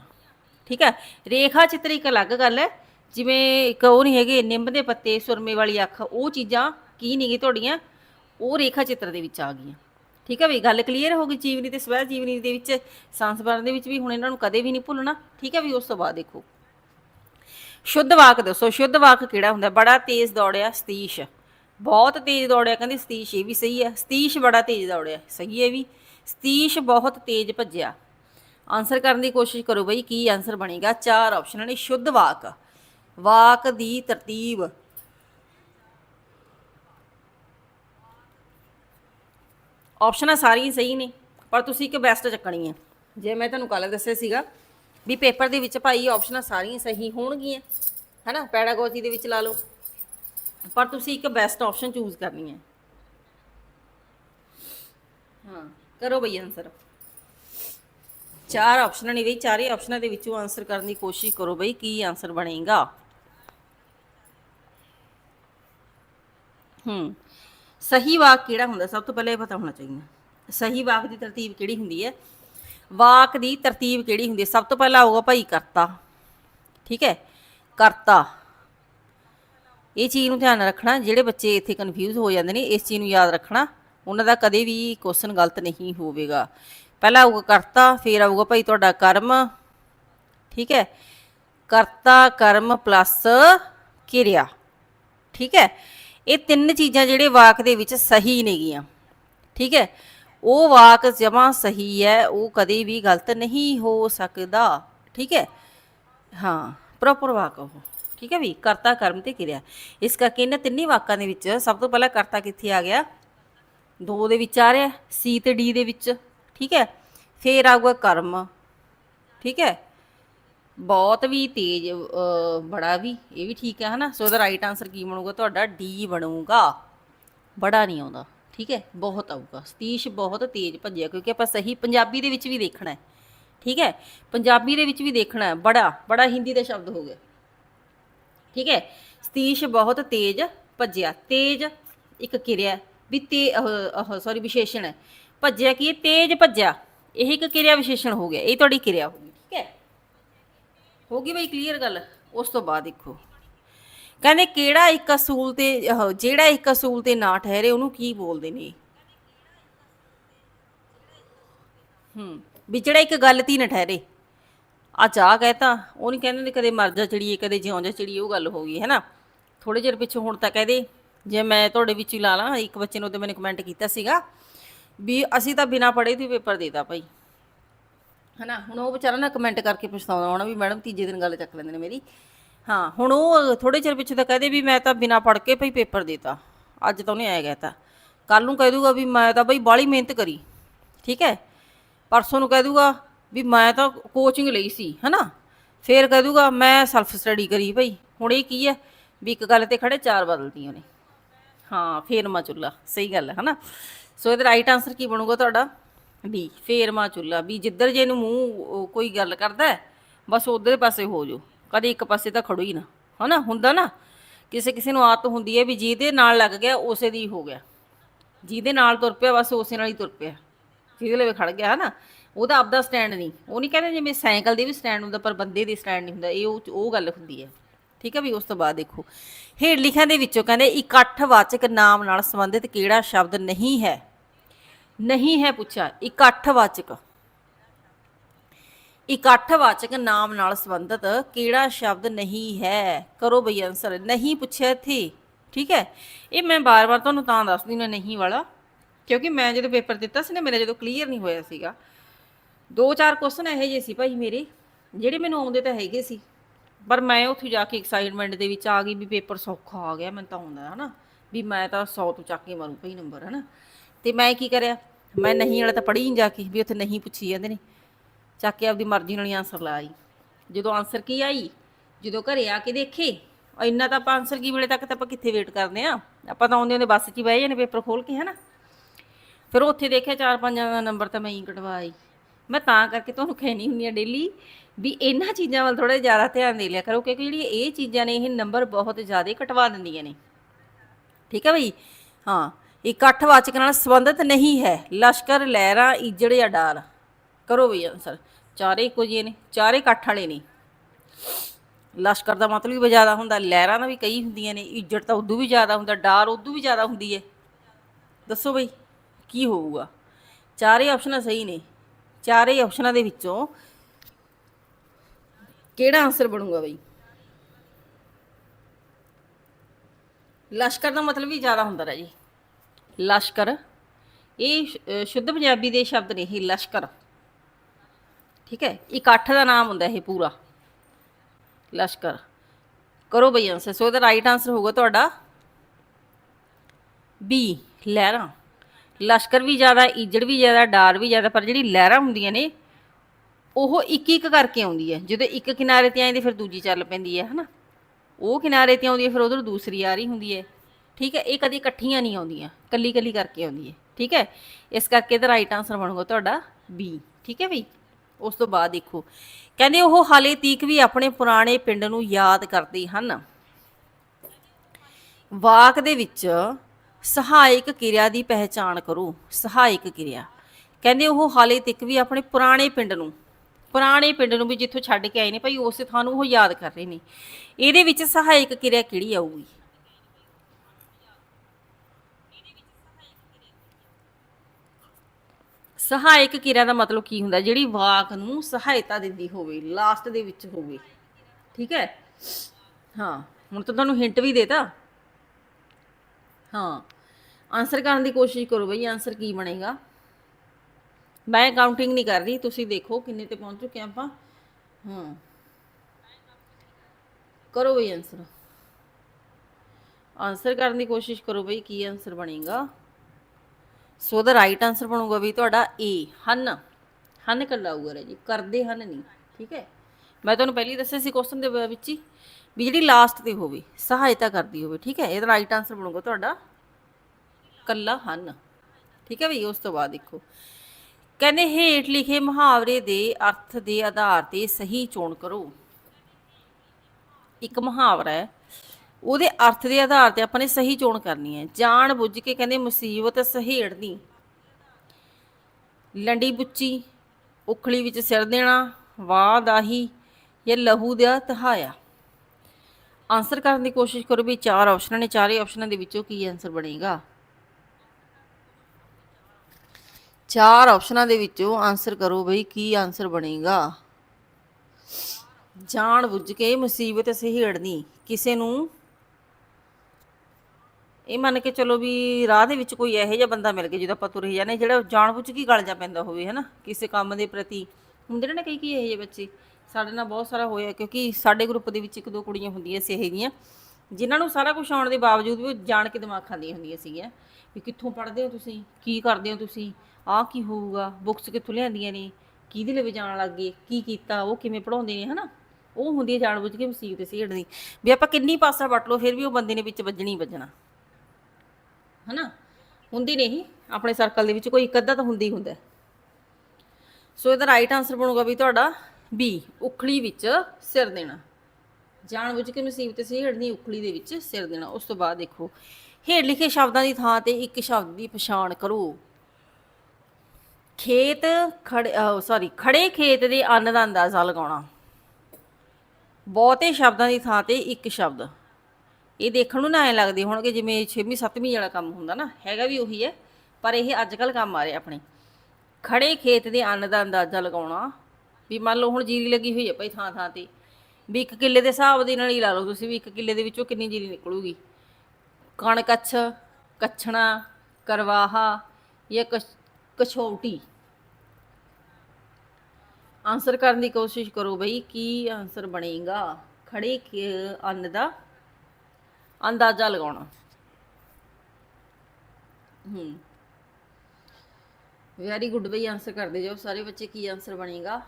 ਠੀਕ ਹੈ? ਰੇਖਾ ਚਿੱਤਰ ਇੱਕ ਅਲੱਗ ਗੱਲ ਹੈ। ਜਿਵੇਂ ਇੱਕ ਉਹ ਨਹੀਂ ਹੈਗੇ, ਨਿੰਮ ਦੇ ਪੱਤੇ, ਸੁਰਮੇ ਵਾਲੀ ਅੱਖ, ਉਹ ਚੀਜ਼ਾਂ ਕੀ ਨੇਗੀ ਤੁਹਾਡੀਆਂ? ਉਹ ਰੇਖਾ ਚਿੱਤਰ ਦੇ ਵਿੱਚ ਆ ਗਈਆਂ। ਠੀਕ ਹੈ ਵੀ ਗੱਲ ਕਲੀਅਰ ਹੋ ਗਈ ਜੀਵਨੀ ਤੇ ਸਵੈ ਜੀਵਨੀ ਦੇ ਵਿੱਚ? ਸੰਸਮਰਨ ਦੇ ਵਿੱਚ ਵੀ ਹੁਣ ਇਹਨਾਂ ਨੂੰ ਕਦੇ ਵੀ ਨਹੀਂ ਭੁੱਲਣਾ। ਠੀਕ ਹੈ ਵੀ ਉਸ ਤੋਂ ਬਾਅਦ ਦੇਖੋ। ਸ਼ੁੱਧ ਵਾਕ ਦੱਸੋ। ਸ਼ੁੱਧ ਵਾਕ ਕਿਹੜਾ ਹੁੰਦਾ? ਬੜਾ ਤੇਜ਼ ਦੌੜਿਆ ਸਤੀਸ਼। ਬਹੁਤ ਤੇਜ਼ ਦੌੜਿਆ, ਕਹਿੰਦੀ ਸਤੀਸ਼ ਇਹ ਵੀ ਸਹੀ ਹੈ ਸਤੀਸ਼ ਬੜਾ ਤੇਜ਼ ਦੌੜਿਆ, ਸਹੀ ਹੈ ਵੀ। ਸਤੀਸ਼ ਬਹੁਤ ਤੇਜ਼ ਭੱਜਿਆ। ਆਨਸਰ ਕਰਨ ਦੀ ਕੋਸ਼ਿਸ਼ ਕਰੋ ਬਈ, ਕੀ ਆਨਸਰ ਬਣੇਗਾ? ਚਾਰ ਆਪਸ਼ਨਾਂ ਨੇ, ਸ਼ੁੱਧ ਵਾਕ। ਵਾਕ ਦੀ ਤਰਤੀਬ। ਆਪਸ਼ਨਾਂ ਸਾਰੀਆਂ ਸਹੀ ਨੇ, ਪਰ ਤੁਸੀਂ ਇੱਕ ਬੈਸਟ ਚੱਕਣੀ ਹੈ। ਜੇ ਮੈਂ ਤੁਹਾਨੂੰ ਕੱਲ ਦੱਸਿਆ ਸੀਗਾ ਵੀ ਪੇਪਰ ਦੇ ਵਿੱਚ ਭਾਈ ਆਪਸ਼ਨਾਂ ਸਾਰੀਆਂ ਸਹੀ ਹੋਣਗੀਆਂ, ਹੈਨਾ? ਪੈਡਾਗੋਜੀ ਦੇ ਵਿੱਚ ਲਾ ਲਓ। ਪਰ ਤੁਸੀਂ ਇੱਕ ਬੈਸਟ ਆਪਸ਼ਨ ਚੂਜ਼ ਕਰਨੀ ਹੈ। ਹਾਂ, ਕਰੋ ਬਈ ਆਨਸਰ ਚਾਰ ਆਪਸ਼ਨਾਂ ਨੇ ਬਈ, ਚਾਰੇ ਆਪਸ਼ਨਾਂ ਦੇ ਵਿੱਚੋਂ ਆਨਸਰ ਕਰਨ ਦੀ ਕੋਸ਼ਿਸ਼ ਕਰੋ ਬਈ, ਕੀ ਆਨਸਰ ਬਣੇਗਾ। ਹੂੰ, ਸਹੀ ਵਾਕ ਕਿਹੜਾ ਹੁੰਦਾ? ਸਭ ਤੋਂ ਪਹਿਲਾਂ ਇਹ ਪਤਾ ਹੋਣਾ ਚਾਹੀਦਾ। ਸਹੀ ਵਾਕ ਦੀ ਤਰਤੀਬ ਕਿਹੜੀ ਹੁੰਦੀ ਹੈ? ਵਾਕ ਦੀ ਤਰਤੀਬ ਕਿਹੜੀ ਹੁੰਦੀ ਹੈ? ਸਭ ਤੋਂ ਪਹਿਲਾਂ ਆਊਗਾ ਭਾਈ ਕਰਤਾ। ਠੀਕ ਹੈ? ਕਰਤਾ। ਇਹ ਚੀਜ਼ ਨੂੰ ਧਿਆਨ ਰੱਖਣਾ, ਜਿਹੜੇ ਬੱਚੇ ਇੱਥੇ ਕਨਫਿਊਜ਼ ਹੋ ਜਾਂਦੇ ਨੇ, ਇਸ ਚੀਜ਼ ਨੂੰ ਯਾਦ ਰੱਖਣਾ। ਉਹਨਾਂ ਦਾ ਕਦੇ ਵੀ ਕੁਐਸਚਨ ਗਲਤ ਨਹੀਂ ਹੋਵੇਗਾ। ਪਹਿਲਾਂ ਆਊਗਾ ਕਰਤਾ, ਫਿਰ ਆਊਗਾ ਭਾਈ ਤੁਹਾਡਾ ਕਰਮ। ਠੀਕ ਹੈ? ਕਰਤਾ, ਕਰਮ ਪਲੱਸ ਕਿਰਿਆ। ਠੀਕ ਹੈ? ਇਹ ਤਿੰਨ ਚੀਜ਼ਾਂ ਜਿਹੜੇ ਵਾਕ ਦੇ ਵਿੱਚ ਸਹੀ ਨੇਗੀਆਂ। ਠੀਕ ਹੈ? ਉਹ ਵਾਕ ਜਮਾ ਸਹੀ ਹੈ, ਉਹ ਕਦੇ ਵੀ ਗਲਤ ਨਹੀਂ ਹੋ ਸਕਦਾ। ਠੀਕ ਹੈ? ਹਾਂ ਪ੍ਰੋਪਰ ਵਾਕ ਉਹ। ਠੀਕ ਹੈ ਵੀ ਕਰਤਾ ਕਰਮ ਤੇ ਕਿਰਿਆ। ਇਸ ਕਰਕੇ ਇਹਨਾਂ ਤਿੰਨੇ ਵਾਕਾਂ ਦੇ ਵਿੱਚ ਸਭ ਤੋਂ ਪਹਿਲਾਂ ਕਰਤਾ ਕਿੱਥੇ ਆ ਗਿਆ? ਦੋ ਦੇ ਵਿੱਚ ਆ ਰਿਹਾ, ਸੀ ਤੇ ਡੀ ਦੇ ਵਿੱਚ, ਠੀਕ ਹੈ? ਫੇਰ ਆਊਗਾ ਕਰਮ, ਠੀਕ ਹੈ? ਬਹੁਤ ਵੀ ਤੇਜ਼ ਬੜਾ ਵੀ, ਇਹ ਵੀ ਠੀਕ ਹੈ, ਹਨਾ? ਸੋ ਇਹਦਾ ਰਾਈਟ ਆਨਸਰ ਕੀ ਬਣੂਗਾ? ਤੁਹਾਡਾ ਡੀ ਬਣੂਗਾ। ਬੜਾ ਨਹੀਂ ਆਉਂਦਾ, ਠੀਕ ਹੈ? ਬਹੁਤ ਆਊਗਾ। ਸਤੀਸ਼ ਬਹੁਤ ਤੇਜ਼ ਭੱਜਿਆ, ਕਿਉਂਕਿ ਆਪਾਂ ਸਹੀ ਪੰਜਾਬੀ ਦੇ ਵਿੱਚ ਵੀ ਦੇਖਣਾ ਹੈ, ਠੀਕ ਹੈ? ਪੰਜਾਬੀ ਦੇ ਵਿੱਚ ਵੀ ਦੇਖਣਾ ਹੈ, ਬੜਾ ਬੜਾ ਹਿੰਦੀ ਦਾ ਸ਼ਬਦ ਹੋ ਗਿਆ। ਠੀਕ ਹੈ? ਸਤੀਸ਼ ਬਹੁਤ ਤੇਜ਼ ਭੱਜਿਆ। ਤੇਜ਼ ਇੱਕ ਕਿਰਿਆ ਵੀ ਤੇ ਉਹ ਸੌਰੀ ਵਿਸ਼ੇਸ਼ਣ ਹੈ। ਭੱਜਿਆ ਕੀ ਹੈ? ਤੇਜ਼ ਭੱਜਿਆ। ਇਹ ਇੱਕ ਕਿਰਿਆ ਵਿਸ਼ੇਸ਼ਣ ਹੋ ਗਿਆ। ਇਹ ਤੁਹਾਡੀ ਕਿਰਿਆ ਹੋ ਗਈ, ਠੀਕ ਹੈ? ਹੋ ਗਈ ਬਈ ਕਲੀਅਰ ਗੱਲ? ਉਸ ਤੋਂ ਬਾਅਦ ਦੇਖੋ। ਕਹਿੰਦੇ ਕਿਹੜਾ ਇੱਕ ਅਸੂਲ ਤੇ ਜਿਹੜਾ ਇੱਕ ਅਸੂਲ ਤੇ ਨਾ ਠਹਿਰੇ, ਉਹਨੂੰ ਕੀ ਬੋਲਦੇ ਨੇ? ਹੂੰ। ਵੀ ਜਿਹੜਾ ਇੱਕ ਗੱਲ ਗਲਤੀ ਨਾ ਠਹਿਰੇ। ਆ ਚਾਹ ਕਹਤਾ ਉਹ ਨਹੀਂ ਕਹਿੰਦੇ ਨੇ ਕਦੇ ਮਰ ਜਾ ਚੜੀਏ, ਕਦੇ ਜਿਉਂ ਜਾ ਚੜੀਏ, ਉਹ ਗੱਲ ਹੋ ਗਈ ਹੈ ਨਾ ਥੋੜੇ ਚਿਰ ਪਿੱਛੋਂ ਹੁਣ ਤਾਂ ਕਹਦੇ ਜੇ ਮੈਂ ਤੁਹਾਡੇ ਵਿੱਚ ਹੀ ਲਾ ਲਾਂ, ਇੱਕ ਬੱਚੇ ਨੂੰ ਉਹਦੇ ਮੈਨੇ ਕਮੈਂਟ ਕੀਤਾ ਸੀਗਾ, ਵੀ ਅਸੀਂ ਤਾਂ ਬਿਨਾ ਪੜ੍ਹੇ ਤੋਂ ਪੇਪਰ ਦੇਤਾ ਭਾਈ। ਹਨਾ? ਹੁਣ ਉਹ ਵਿਚਾਰਾ ਨਾ ਕਮੈਂਟ ਕਰਕੇ ਪਛਤਾਉਂਦਾ ਹੋਣਾ ਵੀ ਮੈਡਮ ਤੀਜੇ ਦਿਨ ਗੱਲ ਚੱਕ ਲੈਂਦੇ ਨੇ ਮੇਰੀ। ਹਾਂ, ਹੁਣ ਉਹ ਥੋੜੇ ਚਿਰ ਪਿੱਛੇ ਤਾਂ ਕਹਦੇ ਵੀ ਮੈਂ ਤਾਂ ਬਿਨਾ ਪੜ੍ਹ ਕੇ ਭਾਈ ਪੇਪਰ ਦੇਤਾ ਅੱਜ ਤਾਂ ਉਹਨੇ ਆਇਆ ਗਿਆ ਤਾਂ। ਕੱਲ ਨੂੰ ਕਹਿ ਦੂਗਾ ਵੀ ਮੈਂ ਤਾਂ ਬਈ ਬਾਲੀ ਮਿਹਨਤ ਕਰੀ, ਠੀਕ ਹੈ? ਪਰਸੋਂ ਨੂੰ ਕਹਿ ਦੂਗਾ ਵੀ ਮੈਂ ਤਾਂ ਕੋਚਿੰਗ ਲਈ ਸੀ, ਹਨਾ? ਫੇਰ ਕਹਿ ਦੂਗਾ ਮੈਂ ਸੈਲਫ ਸਟੱਡੀ ਕਰੀ ਭਈ ਹੁਣ ਇਹ ਕੀ ਹੈ? ਵੀ ਇੱਕ ਗੱਲ ਤੇ ਖੜੇ ਚਾਰ ਬਦਲਦੀਆਂ ਨੇ। ਹਾਂ ਫੇਰਮਾ ਚੁੱਲਾ ਸਹੀ ਗੱਲ ਹੈ, ਹਨਾ? ਸੋ ਇਹਦਾ ਰਾਈਟ ਆਨਸਰ ਕੀ ਬਣੂਗਾ ਤੁਹਾਡਾ? ਬੀ ਫੇਰਮਾ ਚੁੱਲਾ ਵੀ ਜਿੱਧਰ ਜੇ ਨੂੰ ਮੂੰਹ ਕੋਈ ਗੱਲ ਕਰਦਾ ਬਸ ਉਧਰ ਪਾਸੇ ਹੋ ਜਾਓ। ਕਦੇ ਇੱਕ ਪਾਸੇ ਤਾਂ ਖੜੋ ਹੀ ਨਾ, ਹਨਾ? ਹੁੰਦਾ ਨਾ, ਕਿਸੇ ਕਿਸੇ ਨੂੰ ਆਦਤ ਹੁੰਦੀ ਹੈ ਵੀ ਜਿਹਦੇ ਨਾਲ ਲੱਗ ਗਿਆ, ਉਸੇ ਦੀ ਹੋ ਗਿਆ। ਜਿਹਦੇ ਨਾਲ ਤੁਰ ਪਿਆ, ਬਸ ਉਸੇ ਨਾਲ ਹੀ ਤੁਰ ਪਿਆ। ਜਿਹਦੇ ਲਈ ਖੜ ਗਿਆ, ਹਨਾ? ਉਹਦਾ ਆਪਦਾ ਸਟੈਂਡ ਨਹੀਂ। ਉਹ ਨਹੀਂ ਕਹਿੰਦੇ ਜਿਵੇਂ ਸਾਈਕਲ ਦੇ ਵੀ ਸਟੈਂਡ ਹੁੰਦਾ, ਪਰ ਬੰਦੇ ਦੀ ਸਟੈਂਡ ਨਹੀਂ ਹੁੰਦਾ। ਇਹ ਉਹ ਉਹ ਗੱਲ ਹੁੰਦੀ ਹੈ। ਠੀਕ ਹੈ ਵੀ ਉਸ ਤੋਂ ਬਾਅਦ ਦੇਖੋ। ਹੇਠ ਲਿਖਿਆਂ ਦੇ ਵਿੱਚੋਂ ਕਹਿੰਦੇ ਇਕੱਠਵਾਚਕ ਨਾਮ ਨਾਲ ਸੰਬੰਧਿਤ ਕਿਹੜਾ ਸ਼ਬਦ ਨਹੀਂ ਹੈ? ਨਹੀਂ ਹੈ ਪੁੱਛਿਆ। ਇਕੱਠਵਾਚਕ ਇਕੱਠਵਾਚਕ ਨਾਮ ਨਾਲ ਸੰਬੰਧਿਤ ਕਿਹੜਾ ਸ਼ਬਦ ਨਹੀਂ ਹੈ? ਕਰੋ ਬਈ ਆਨਸਰ ਨਹੀਂ ਪੁੱਛਿਆ ਇੱਥੇ। ਠੀਕ ਹੈ। ਇਹ ਮੈਂ ਬਾਰ-ਬਾਰ ਤੁਹਾਨੂੰ ਤਾਂ ਦੱਸਦੀ ਨਾ ਨਹੀਂ ਵਾਲਾ। ਕਿਉਂਕਿ ਮੈਂ ਜਦੋਂ ਪੇਪਰ ਦਿੱਤਾ ਸੀ ਨਾ, ਮੇਰਾ ਜਦੋਂ ਕਲੀਅਰ ਨਹੀਂ ਹੋਇਆ ਸੀਗਾ। ਦੋ ਚਾਰ ਕੁਐਸਚਨ ਇਹੋ ਜਿਹੇ ਸੀ ਭਾਈ ਮੇਰੇ, ਜਿਹੜੇ ਮੈਨੂੰ ਆਉਂਦੇ ਤਾਂ ਹੈਗੇ ਸੀ। ਪਰ ਮੈਂ ਉੱਥੇ ਜਾ ਕੇ ਐਕਸਾਈਟਮੈਂਟ ਦੇ ਵਿੱਚ ਆ ਗਈ ਵੀ ਪੇਪਰ ਸੌਖਾ ਆ ਗਿਆ, ਮੈਨੂੰ ਤਾਂ ਆਉਂਦਾ ਹਨਾ ਵੀ ਮੈਂ ਤਾਂ 100 ਤੋਂ ਚੱਕ ਕੇ ਮਾਰੂ ਭਾਈ ਨੰਬਰ ਹਨਾ। ਤੇ ਮੈਂ ਕੀ ਕਰਿਆ, ਮੈਂ ਨਹੀਂ ਵਾਲਾ ਤਾਂ ਪੜ੍ਹੀ ਨਹੀਂ ਜਾ ਕੇ, ਵੀ ਉੱਥੇ ਨਹੀਂ ਪੁੱਛੀ ਜਾਂਦੇ ਨੇ। ਚੱਕ ਕੇ ਆਪਦੀ ਮਰਜ਼ੀ ਨਾਲ ਹੀ ਆਨਸਰ ਲਾਈ ਜਦੋਂ ਆਨਸਰ ਕੀ ਆਈ, ਜਦੋਂ ਘਰੇ ਆ ਕੇ ਦੇਖੇ, ਇੰਨਾ ਤਾਂ ਆਪਾਂ ਆਨਸਰ ਕੀ ਵੇਲੇ ਤੱਕ ਤਾਂ ਆਪਾਂ ਕਿੱਥੇ ਵੇਟ ਕਰਦੇ ਆ? ਆਪਾਂ ਤਾਂ ਆਉਂਦੇ ਹੁੰਦੇ ਬੱਸ 'ਚ ਹੀ ਬਹਿ ਜਾਂਦੇ ਪੇਪਰ ਖੋਲ ਕੇ, ਹਨਾ। ਫਿਰ ਉੱਥੇ ਦੇਖਿਆ ਚਾਰ ਪੰਜ ਨੰਬਰ ਤਾਂ ਮੈਂ ਹੀ ਕਟਵਾਈ ਮੈਂ ਤਾਂ ਕਰਕੇ ਤੁਹਾਨੂੰ ਕਹਿਣੀ ਹੁੰਦੀ ਆ ਡੇਲੀ ਵੀ ਇਹਨਾਂ ਚੀਜ਼ਾਂ ਵੱਲ ਥੋੜਾ ਜ਼ਿਆਦਾ ਧਿਆਨ ਦੇ ਲਿਆ ਕਰੋ, ਕਿਉਂਕਿ ਜਿਹੜੀ ਇਹ ਚੀਜ਼ਾਂ ਨੇ, ਇਹ ਨੰਬਰ ਬਹੁਤ ਜ਼ਿਆਦਾ ਕਟਵਾ ਦਿੰਦੀਆਂ ਨੇ। ਠੀਕ ਹੈ ਬਈ? ਹਾਂ ਇਕੱਠ ਵਾਚਕ ਨਾਲ ਸੰਬੰਧਿਤ ਨਹੀਂ ਹੈ। ਲਸ਼ਕਰ, ਲਹਿਰਾਂ, ਈਜੜ ਜਾਂ ਡਾਰ ਕਰੋ ਬਈ ਆਨਸਰ ਚਾਰੇ ਇੱਕੋ ਜਿਹੇ ਨੇ, ਚਾਰੇ ਇਕੱਠ ਵਾਲੇ ਨੇ। ਲਸ਼ਕਰ ਦਾ ਮਤਲਬ ਵੀ ਜ਼ਿਆਦਾ ਹੁੰਦਾ, ਲਹਿਰਾਂ ਦਾ ਵੀ ਕਈ ਹੁੰਦੀਆਂ ਨੇ ਇੱਜੜ ਤਾਂ ਉਦੋਂ ਵੀ ਜ਼ਿਆਦਾ ਹੁੰਦਾ ਡਾਰ ਉਦੋਂ ਵੀ ਜ਼ਿਆਦਾ ਹੁੰਦੀ ਹੈ। ਦੱਸੋ ਬਈ, ਕੀ ਹੋਊਗਾ? ਚਾਰੇ ਆਪਸ਼ਨਾਂ ਸਹੀ ਨੇ। ਚਾਰੇ ਆਪਸ਼ਨਾਂ ਦੇ ਵਿੱਚੋਂ ਕਿਹੜਾ ਆਨਸਰ ਬਣੂਗਾ ਬਈ? ਲਸ਼ਕਰ ਦਾ ਮਤਲਬ ਵੀ ਜ਼ਿਆਦਾ ਹੁੰਦਾ ਹੈ ਜੀ ਲਸ਼ਕਰ, ਇਹ ਸ਼ੁੱਧ ਪੰਜਾਬੀ ਦੇ ਸ਼ਬਦ ਨੇ ਇਹ ਲਸ਼ਕਰ। ਠੀਕ ਹੈ? ਇਕੱਠ ਦਾ ਨਾਮ ਹੁੰਦਾ ਇਹ ਪੂਰਾ। ਲਸ਼ਕਰ। ਕਰੋ ਬਈ ਆਨਸਰ ਸੋ ਇਹਦਾ ਰਾਈਟ ਆਨਸਰ ਹੋਊਗਾ ਤੁਹਾਡਾ ਬੀ ਲਹਿਰਾਂ। ਲਸ਼ਕਰ ਵੀ ਜ਼ਿਆਦਾ, ਈਜੜ ਵੀ ਜ਼ਿਆਦਾ ਡਾਰ ਵੀ ਜ਼ਿਆਦਾ, ਪਰ ਜਿਹੜੀ ਲਹਿਰਾਂ ਹੁੰਦੀਆਂ ਨੇ, ਉਹ ਇੱਕ ਇੱਕ ਕਰਕੇ ਆਉਂਦੀ ਹੈ। ਜਦੋਂ ਇੱਕ ਕਿਨਾਰੇ ਤੇ ਆਏ ਆਉਂਦੀ ਫਿਰ ਦੂਜੀ ਚੱਲ ਪੈਂਦੀ ਹੈ, ਹਨਾ? ਉਹ ਕਿਨਾਰੇ ਤੇ ਆਉਂਦੀ ਹੈ, ਫਿਰ ਉਧਰ ਦੂਸਰੀ ਆ ਰਹੀ ਹੁੰਦੀ ਹੈ। ਠੀਕ ਹੈ? ਇਹ ਕਦੀ ਇਕੱਠੀਆਂ ਨਹੀਂ ਆਉਂਦੀਆਂ ਕੱਲੀ ਕੱਲੀ ਕਰਕੇ ਆਉਂਦੀ ਹੈ। ਠੀਕ ਹੈ? ਇਸ ਕਰਕੇ ਇਹਦਾ ਰਾਈਟ ਆਨਸਰ ਬਣੂਗਾ ਤੁਹਾਡਾ ਬੀ ਠੀਕ ਹੈ ਬਈ? ਉਸ ਤੋਂ ਬਾਅਦ ਦੇਖੋ। ਕਹਿੰਦੇ ਉਹ ਹਾਲੇ ਤੀਕ ਵੀ ਆਪਣੇ ਪੁਰਾਣੇ ਪਿੰਡ ਨੂੰ ਯਾਦ ਕਰਦੇ ਹਨ। ਵਾਕ ਦੇ ਵਿੱਚ ਸਹਾਇਕ ਕਿਰਿਆ ਦੀ ਪਹਿਚਾਣ ਕਰੋ, ਸਹਾਇਕ ਕਿਰਿਆ। ਕਹਿੰਦੇ ਉਹ ਹਾਲੇ ਤੱਕ ਵੀ ਆਪਣੇ ਪੁਰਾਣੇ ਪਿੰਡ ਨੂੰ, ਪੁਰਾਣੇ ਪਿੰਡ ਨੂੰ ਵੀ ਜਿੱਥੋਂ ਛੱਡ ਕੇ ਆਏ ਨੇ, ਭਾਈ ਉਸੇ ਥਾਂ ਨੂੰ ਉਹ ਯਾਦ ਕਰ ਰਹੇ ਨੇ। ਇਹਦੇ ਵਿੱਚ ਸਹਾਇਕ ਕਿਰਿਆ ਕਿਹੜੀ ਆਊਗੀ? ਸਹਾਇਕ ਕਿਰਿਆ ਦਾ ਮਤਲਬ ਕੀ ਹੁੰਦਾ? ਜਿਹੜੀ ਵਾਕ ਨੂੰ ਸਹਾਇਤਾ ਦਿੰਦੀ ਹੋਵੇ, ਲਾਸਟ ਦੇ ਵਿੱਚ ਹੋਵੇ। ਠੀਕ ਹੈ? ਹਾਂ, ਹੁਣ ਤਾਂ ਤੁਹਾਨੂੰ ਹਿੰਟ ਵੀ ਦੇਤਾ ਹਾਂ। ਆਨਸਰ ਕਰਨ ਦੀ ਕੋਸ਼ਿਸ਼ ਕਰੋ ਬਈ ਆਨਸਰ ਕੀ ਬਣੇਗਾ? ਮੈਂ ਕਾਊਂਟਿੰਗ ਨਹੀਂ ਕਰ ਰਹੀ, ਤੁਸੀਂ ਦੇਖੋ ਕਿੰਨੇ ਤੇ ਪਹੁੰਚ ਚੁੱਕੇ ਆਪਾਂ। ਹਾਂ। ਕਰੋ ਬਈ ਆਨਸਰ ਆਨਸਰ ਕਰਨ ਦੀ ਕੋਸ਼ਿਸ਼ ਕਰੋ ਬਈ, ਕੀ ਆਨਸਰ ਬਣੇਗਾ? ਸੋ ਦਾ ਰਾਈਟ ਆਨਸਰ ਬਣੂਗਾ ਵੀ ਤੁਹਾਡਾ ਏ ਹਨ। ਹਨ ਕੱਲਾ ਆਊਗਾ ਜੀ ਕਰਦੇ ਹਨ ਨਹੀਂ, ਠੀਕ ਹੈ? ਮੈਂ ਤੁਹਾਨੂੰ ਪਹਿਲੀ ਦੱਸਿਆ ਸੀ ਕੁਐਸਚਨ ਦੇ ਵਿੱਚ ਹੀ। ਵੀ ਜਿਹੜੀ ਲਾਸਟ ਤੇ ਹੋਵੇ, ਸਹਾਇਤਾ ਕਰਦੀ ਹੋਵੇ, ਠੀਕ ਹੈ? ਇਹਦਾ ਰਾਈਟ ਆਨਸਰ ਬਣੂਗਾ ਤੁਹਾਡਾ ਕੱਲਾ ਹਨ। ਠੀਕ ਹੈ ਵੀ ਉਸ ਤੋਂ ਬਾਅਦ ਦੇਖੋ। ਕਹਿੰਦੇ ਹੇਠ ਲਿਖੇ ਮੁਹਾਵਰੇ ਦੇ ਅਰਥ ਦੇ ਆਧਾਰ ਤੇ ਸਹੀ ਚੋਣ ਕਰੋ। ਇੱਕ ਮੁਹਾਵਰਾ ਹੈ। ਉਹਦੇ ਅਰਥ ਦੇ ਆਧਾਰ ਤੇ ਆਪਾਂ ਨੇ ਸਹੀ ਚੋਣ ਕਰਨੀ ਹੈ। ਜਾਣ ਬੁੱਝ ਕੇ ਕਹਿੰਦੇ ਮੁਸੀਬਤ ਸਹੇੜਨੀ। ਲੰਡੀ ਬੁੱਚੀ, ਉਖਲੀ ਵਿੱਚ ਸਿਰ ਦੇਣਾ, ਵਾਹ ਦਾਹੀ ਜਾਂ ਲਹੂ ਦਾ ਤਹਾਇਆ। ਆਨਸਰ ਕਰਨ ਦੀ ਕੋਸ਼ਿਸ਼ ਕਰੋ ਵੀ ਚਾਰ ਆਪਸ਼ਨਾਂ ਨੇ, ਚਾਰੇ ਆਪਸ਼ਨਾਂ ਦੇ ਵਿੱਚੋਂ ਕੀ ਆਨਸਰ ਬਣੇਗਾ। ਚਾਰ ਆਪਸ਼ਨਾਂ ਦੇ ਵਿੱਚੋਂ ਆਨਸਰ ਕਰੋ ਬਈ ਕੀ ਆਨਸਰ ਬਣੇਗਾ। ਜਾਣ ਬੁੱਝ ਕੇ ਮੁਸੀਬਤ ਸਹੇੜਨੀ ਕਿਸੇ ਨੂੰ। ਇਹ ਮੰਨ ਕੇ ਚਲੋ ਵੀ ਰਾਹ ਦੇ ਵਿੱਚ ਕੋਈ ਇਹੋ ਜਿਹਾ ਬੰਦਾ ਮਿਲ ਗਿਆ ਜਿਹਦਾ ਆਪਾਂ ਤੁਰੇ ਜਾਂਦੇ ਜਿਹੜਾ ਜਾਣ ਬੁੱਝ ਕੇ ਗਲ ਜਾ ਪੈਂਦਾ ਹੋਵੇ, ਹਨਾ? ਕਿਸੇ ਕੰਮ ਦੇ ਪ੍ਰਤੀ। ਹੁੰਦੇ ਨੇ ਨਾ ਕਈ ਇਹੋ ਜਿਹੇ ਬੱਚੇ। ਸਾਡੇ ਨਾਲ ਬਹੁਤ ਸਾਰਾ ਹੋਇਆ ਕਿਉਂਕਿ ਸਾਡੇ ਗਰੁੱਪ ਦੇ ਵਿੱਚ ਇੱਕ ਦੋ ਕੁੜੀਆਂ ਹੁੰਦੀਆਂ ਸੀ ਇਹੋ ਜਿਹੀਆਂ ਜਿਨ੍ਹਾਂ ਨੂੰ ਸਾਰਾ ਕੁਝ ਆਉਣ ਦੇ ਬਾਵਜੂਦ ਵੀ ਜਾਣ ਕੇ ਦਿਮਾਗ ਖਾਂਦੀਆਂ ਹੁੰਦੀਆਂ ਸੀਗੀਆਂ ਵੀ ਕਿੱਥੋਂ ਪੜ੍ਹਦੇ ਹੋ ਤੁਸੀਂ, ਕੀ ਕਰਦੇ ਹੋ ਤੁਸੀਂ, ਆਹ ਕੀ ਹੋਊਗਾ ਬੁੱਕਸ ਕਿੱਥੋਂ ਲਿਆਂਦੀਆਂ ਨੇ, ਕਿਹਦੇ ਲਈ ਜਾਣ ਲੱਗ ਗਏ, ਕੀ ਕੀਤਾ, ਉਹ ਕਿਵੇਂ ਪੜਾਉਂਦੇ ਨੇ, ਹਨਾ? ਉਹ ਹੁੰਦੀ ਹੈ ਜਾਣ ਬੁੱਝ ਕੇ ਮੁਸੀਬਤ ਸੇੜਨੀ ਵੀ ਆਪਾਂ ਕਿੰਨੀ ਪਾਸਾ ਵੱਟ ਲਓ, ਫਿਰ ਵੀ ਉਹ ਬੰਦੇ ਨੇ ਵਿੱਚ ਵੱਜਣੀ ਹੀ ਵੱਜਣਾ। ਹਨਾ? ਹੁੰਦੀ ਨਹੀਂ ਆਪਣੇ ਸਰਕਲ ਦੇ ਵਿੱਚ, ਕੋਈ ਇੱਕ ਅੱਧਾ ਤਾਂ ਹੁੰਦੀ ਹੁੰਦਾ। ਸੋ ਇਹਦਾ ਰਾਈਟ ਆਨਸਰ ਬਣੂਗਾ ਵੀ ਤੁਹਾਡਾ ਬੀ ਉਖਲੀ ਵਿੱਚ ਸਿਰ ਦੇਣਾ। ਜਾਣ ਬੁੱਝ ਕੇ ਮੁਸੀਬਤ ਸਹੇੜਨੀ ਉਖਲੀ ਦੇ ਵਿੱਚ ਸਿਰ ਦੇਣਾ। ਉਸ ਤੋਂ ਬਾਅਦ ਦੇਖੋ, ਹੇਠ ਲਿਖੇ ਸ਼ਬਦਾਂ ਦੀ ਥਾਂ ਤੇ ਇੱਕ ਸ਼ਬਦ ਦੀ ਪਛਾਣ ਕਰੋ। ਖੇਤ ਖੜੇ ਸੌਰੀ ਖੜੇ ਖੇਤ ਦੇ ਅੰਨ ਦਾ ਅੰਦਾਜ਼ਾ ਲਗਾਉਣਾ। ਬਹੁਤੇ ਸ਼ਬਦਾਂ ਦੀ ਥਾਂ ਤੇ ਇੱਕ ਸ਼ਬਦ। ਇਹ ਦੇਖਣ ਨੂੰ ਨਾ ਐ ਲੱਗਦੇ ਹੋਣਗੇ ਜਿਵੇਂ 6ਵੀਂ 7ਵੀਂ ਵਾਲਾ ਕੰਮ ਹੁੰਦਾ ਨਾ, ਹੈਗਾ ਵੀ ਉਹੀ ਹੈ, ਪਰ ਇਹ ਅੱਜ ਕੱਲ ਕੰਮ ਆ ਰਿਹਾ ਆਪਣੇ। ਖੜੇ ਖੇਤ ਦੇ ਅੰਨ ਦਾ ਅੰਦਾਜ਼ਾ ਲਗਾਉਣਾ। ਵੀ ਮੰਨ ਲਓ ਹੁਣ ਜੀਰੀ ਲੱਗੀ ਹੋਈ ਹੈ ਭਾਈ ਥਾਂ ਥਾਂ ਤੇ, ਵੀ ਇੱਕ ਕਿੱਲੇ ਦੇ ਹਿਸਾਬ ਦੇ ਨਾਲ ਹੀ ਲਾ ਲਓ ਤੁਸੀਂ ਵੀ ਇੱਕ ਕਿੱਲੇ ਦੇ ਵਿੱਚੋਂ ਕਿੰਨੀ ਜੀਰੀ ਨਿਕਲੂਗੀ। ਕਣਕ, ਕੱਛ, ਕੱਛਣਾ, ਕਰਵਾਹਾ ਜਾਂ ਕਛੋਟੀ। ਆਨਸਰ ਕਰਨ ਦੀ ਕੋਸ਼ਿਸ਼ ਕਰੋ ਬਈ ਕੀ ਆਨਸਰ ਬਣੇਗਾ? ਖੜੇ ਅੰਨ ਦਾ ਅੰਦਾਜ਼ਾ ਲਗਾਉਣਾ। ਹੂੰ। ਵੈਰੀ ਗੁੱਡ ਬਈ ਆਨਸਰ ਕਰਦੇ ਜਾਓ, ਸਾਰੇ ਬੱਚੇ ਕੀ ਆਨਸਰ ਬਣੇਗਾ?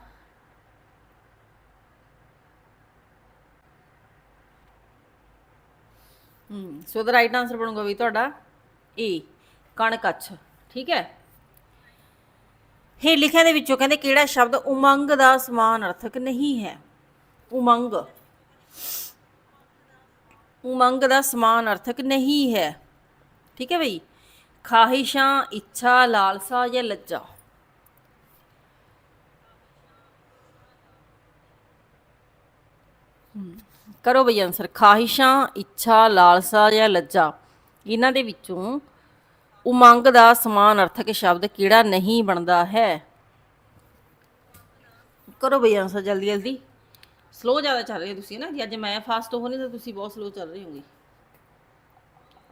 ਹੂੰ ਸੋ ਦਾ ਰਾਈਟ ਆਨਸਰ ਬਣੂਗਾ ਵੀ ਤੁਹਾਡਾ ਏ ਕਣਕ ਅੱਛ ਠੀਕ ਹੈ? ਹੇ ਲਿਖਿਆ ਦੇ ਵਿੱਚੋਂ ਕਹਿੰਦੇ ਕਿਹੜਾ ਸ਼ਬਦ ਉਮੰਗ ਦਾ ਸਮਾਨ ਅਰਥਕ ਨਹੀਂ ਹੈ? ਉਮੰਗ। ਉਮੰਗ ਦਾ ਸਮਾਨ ਅਰਥਕ ਨਹੀਂ ਹੈ। ਠੀਕ ਹੈ ਬਈ? ਖਾਹਿਸ਼ਾਂ ਇੱਛਾ ਲਾਲਸਾ ਜਾਂ ਲੱਜਾ? ਹਮ, ਕਰੋ ਬਈ ਆਨਸਰ ਖਾਹਿਸ਼ਾਂ, ਇੱਛਾ, ਲਾਲਸਾ ਜਾਂ ਲੱਜਾ। ਇਹਨਾਂ ਦੇ ਵਿੱਚੋਂ ਉਮੰਗ ਦਾ ਸਮਾਨ ਅਰਥਕ ਸ਼ਬਦ ਕਿਹੜਾ ਨਹੀਂ ਬਣਦਾ ਹੈ? ਕਰੋ ਬਈ ਆਨਸਰ ਜਲਦੀ ਜਲਦੀ। ਸਲੋ ਜ਼ਿਆਦਾ ਚੱਲ ਰਹੇ ਹੋ ਤੁਸੀਂ ਨਾ, ਜੇ, ਅੱਜ ਮੈਂ ਫਾਸਟ ਹੋ ਨਹੀਂ ਤਾਂ ਤੁਸੀਂ ਬਹੁਤ ਸਲੋ ਚੱਲ ਰਹੇ ਹੋਗੇ।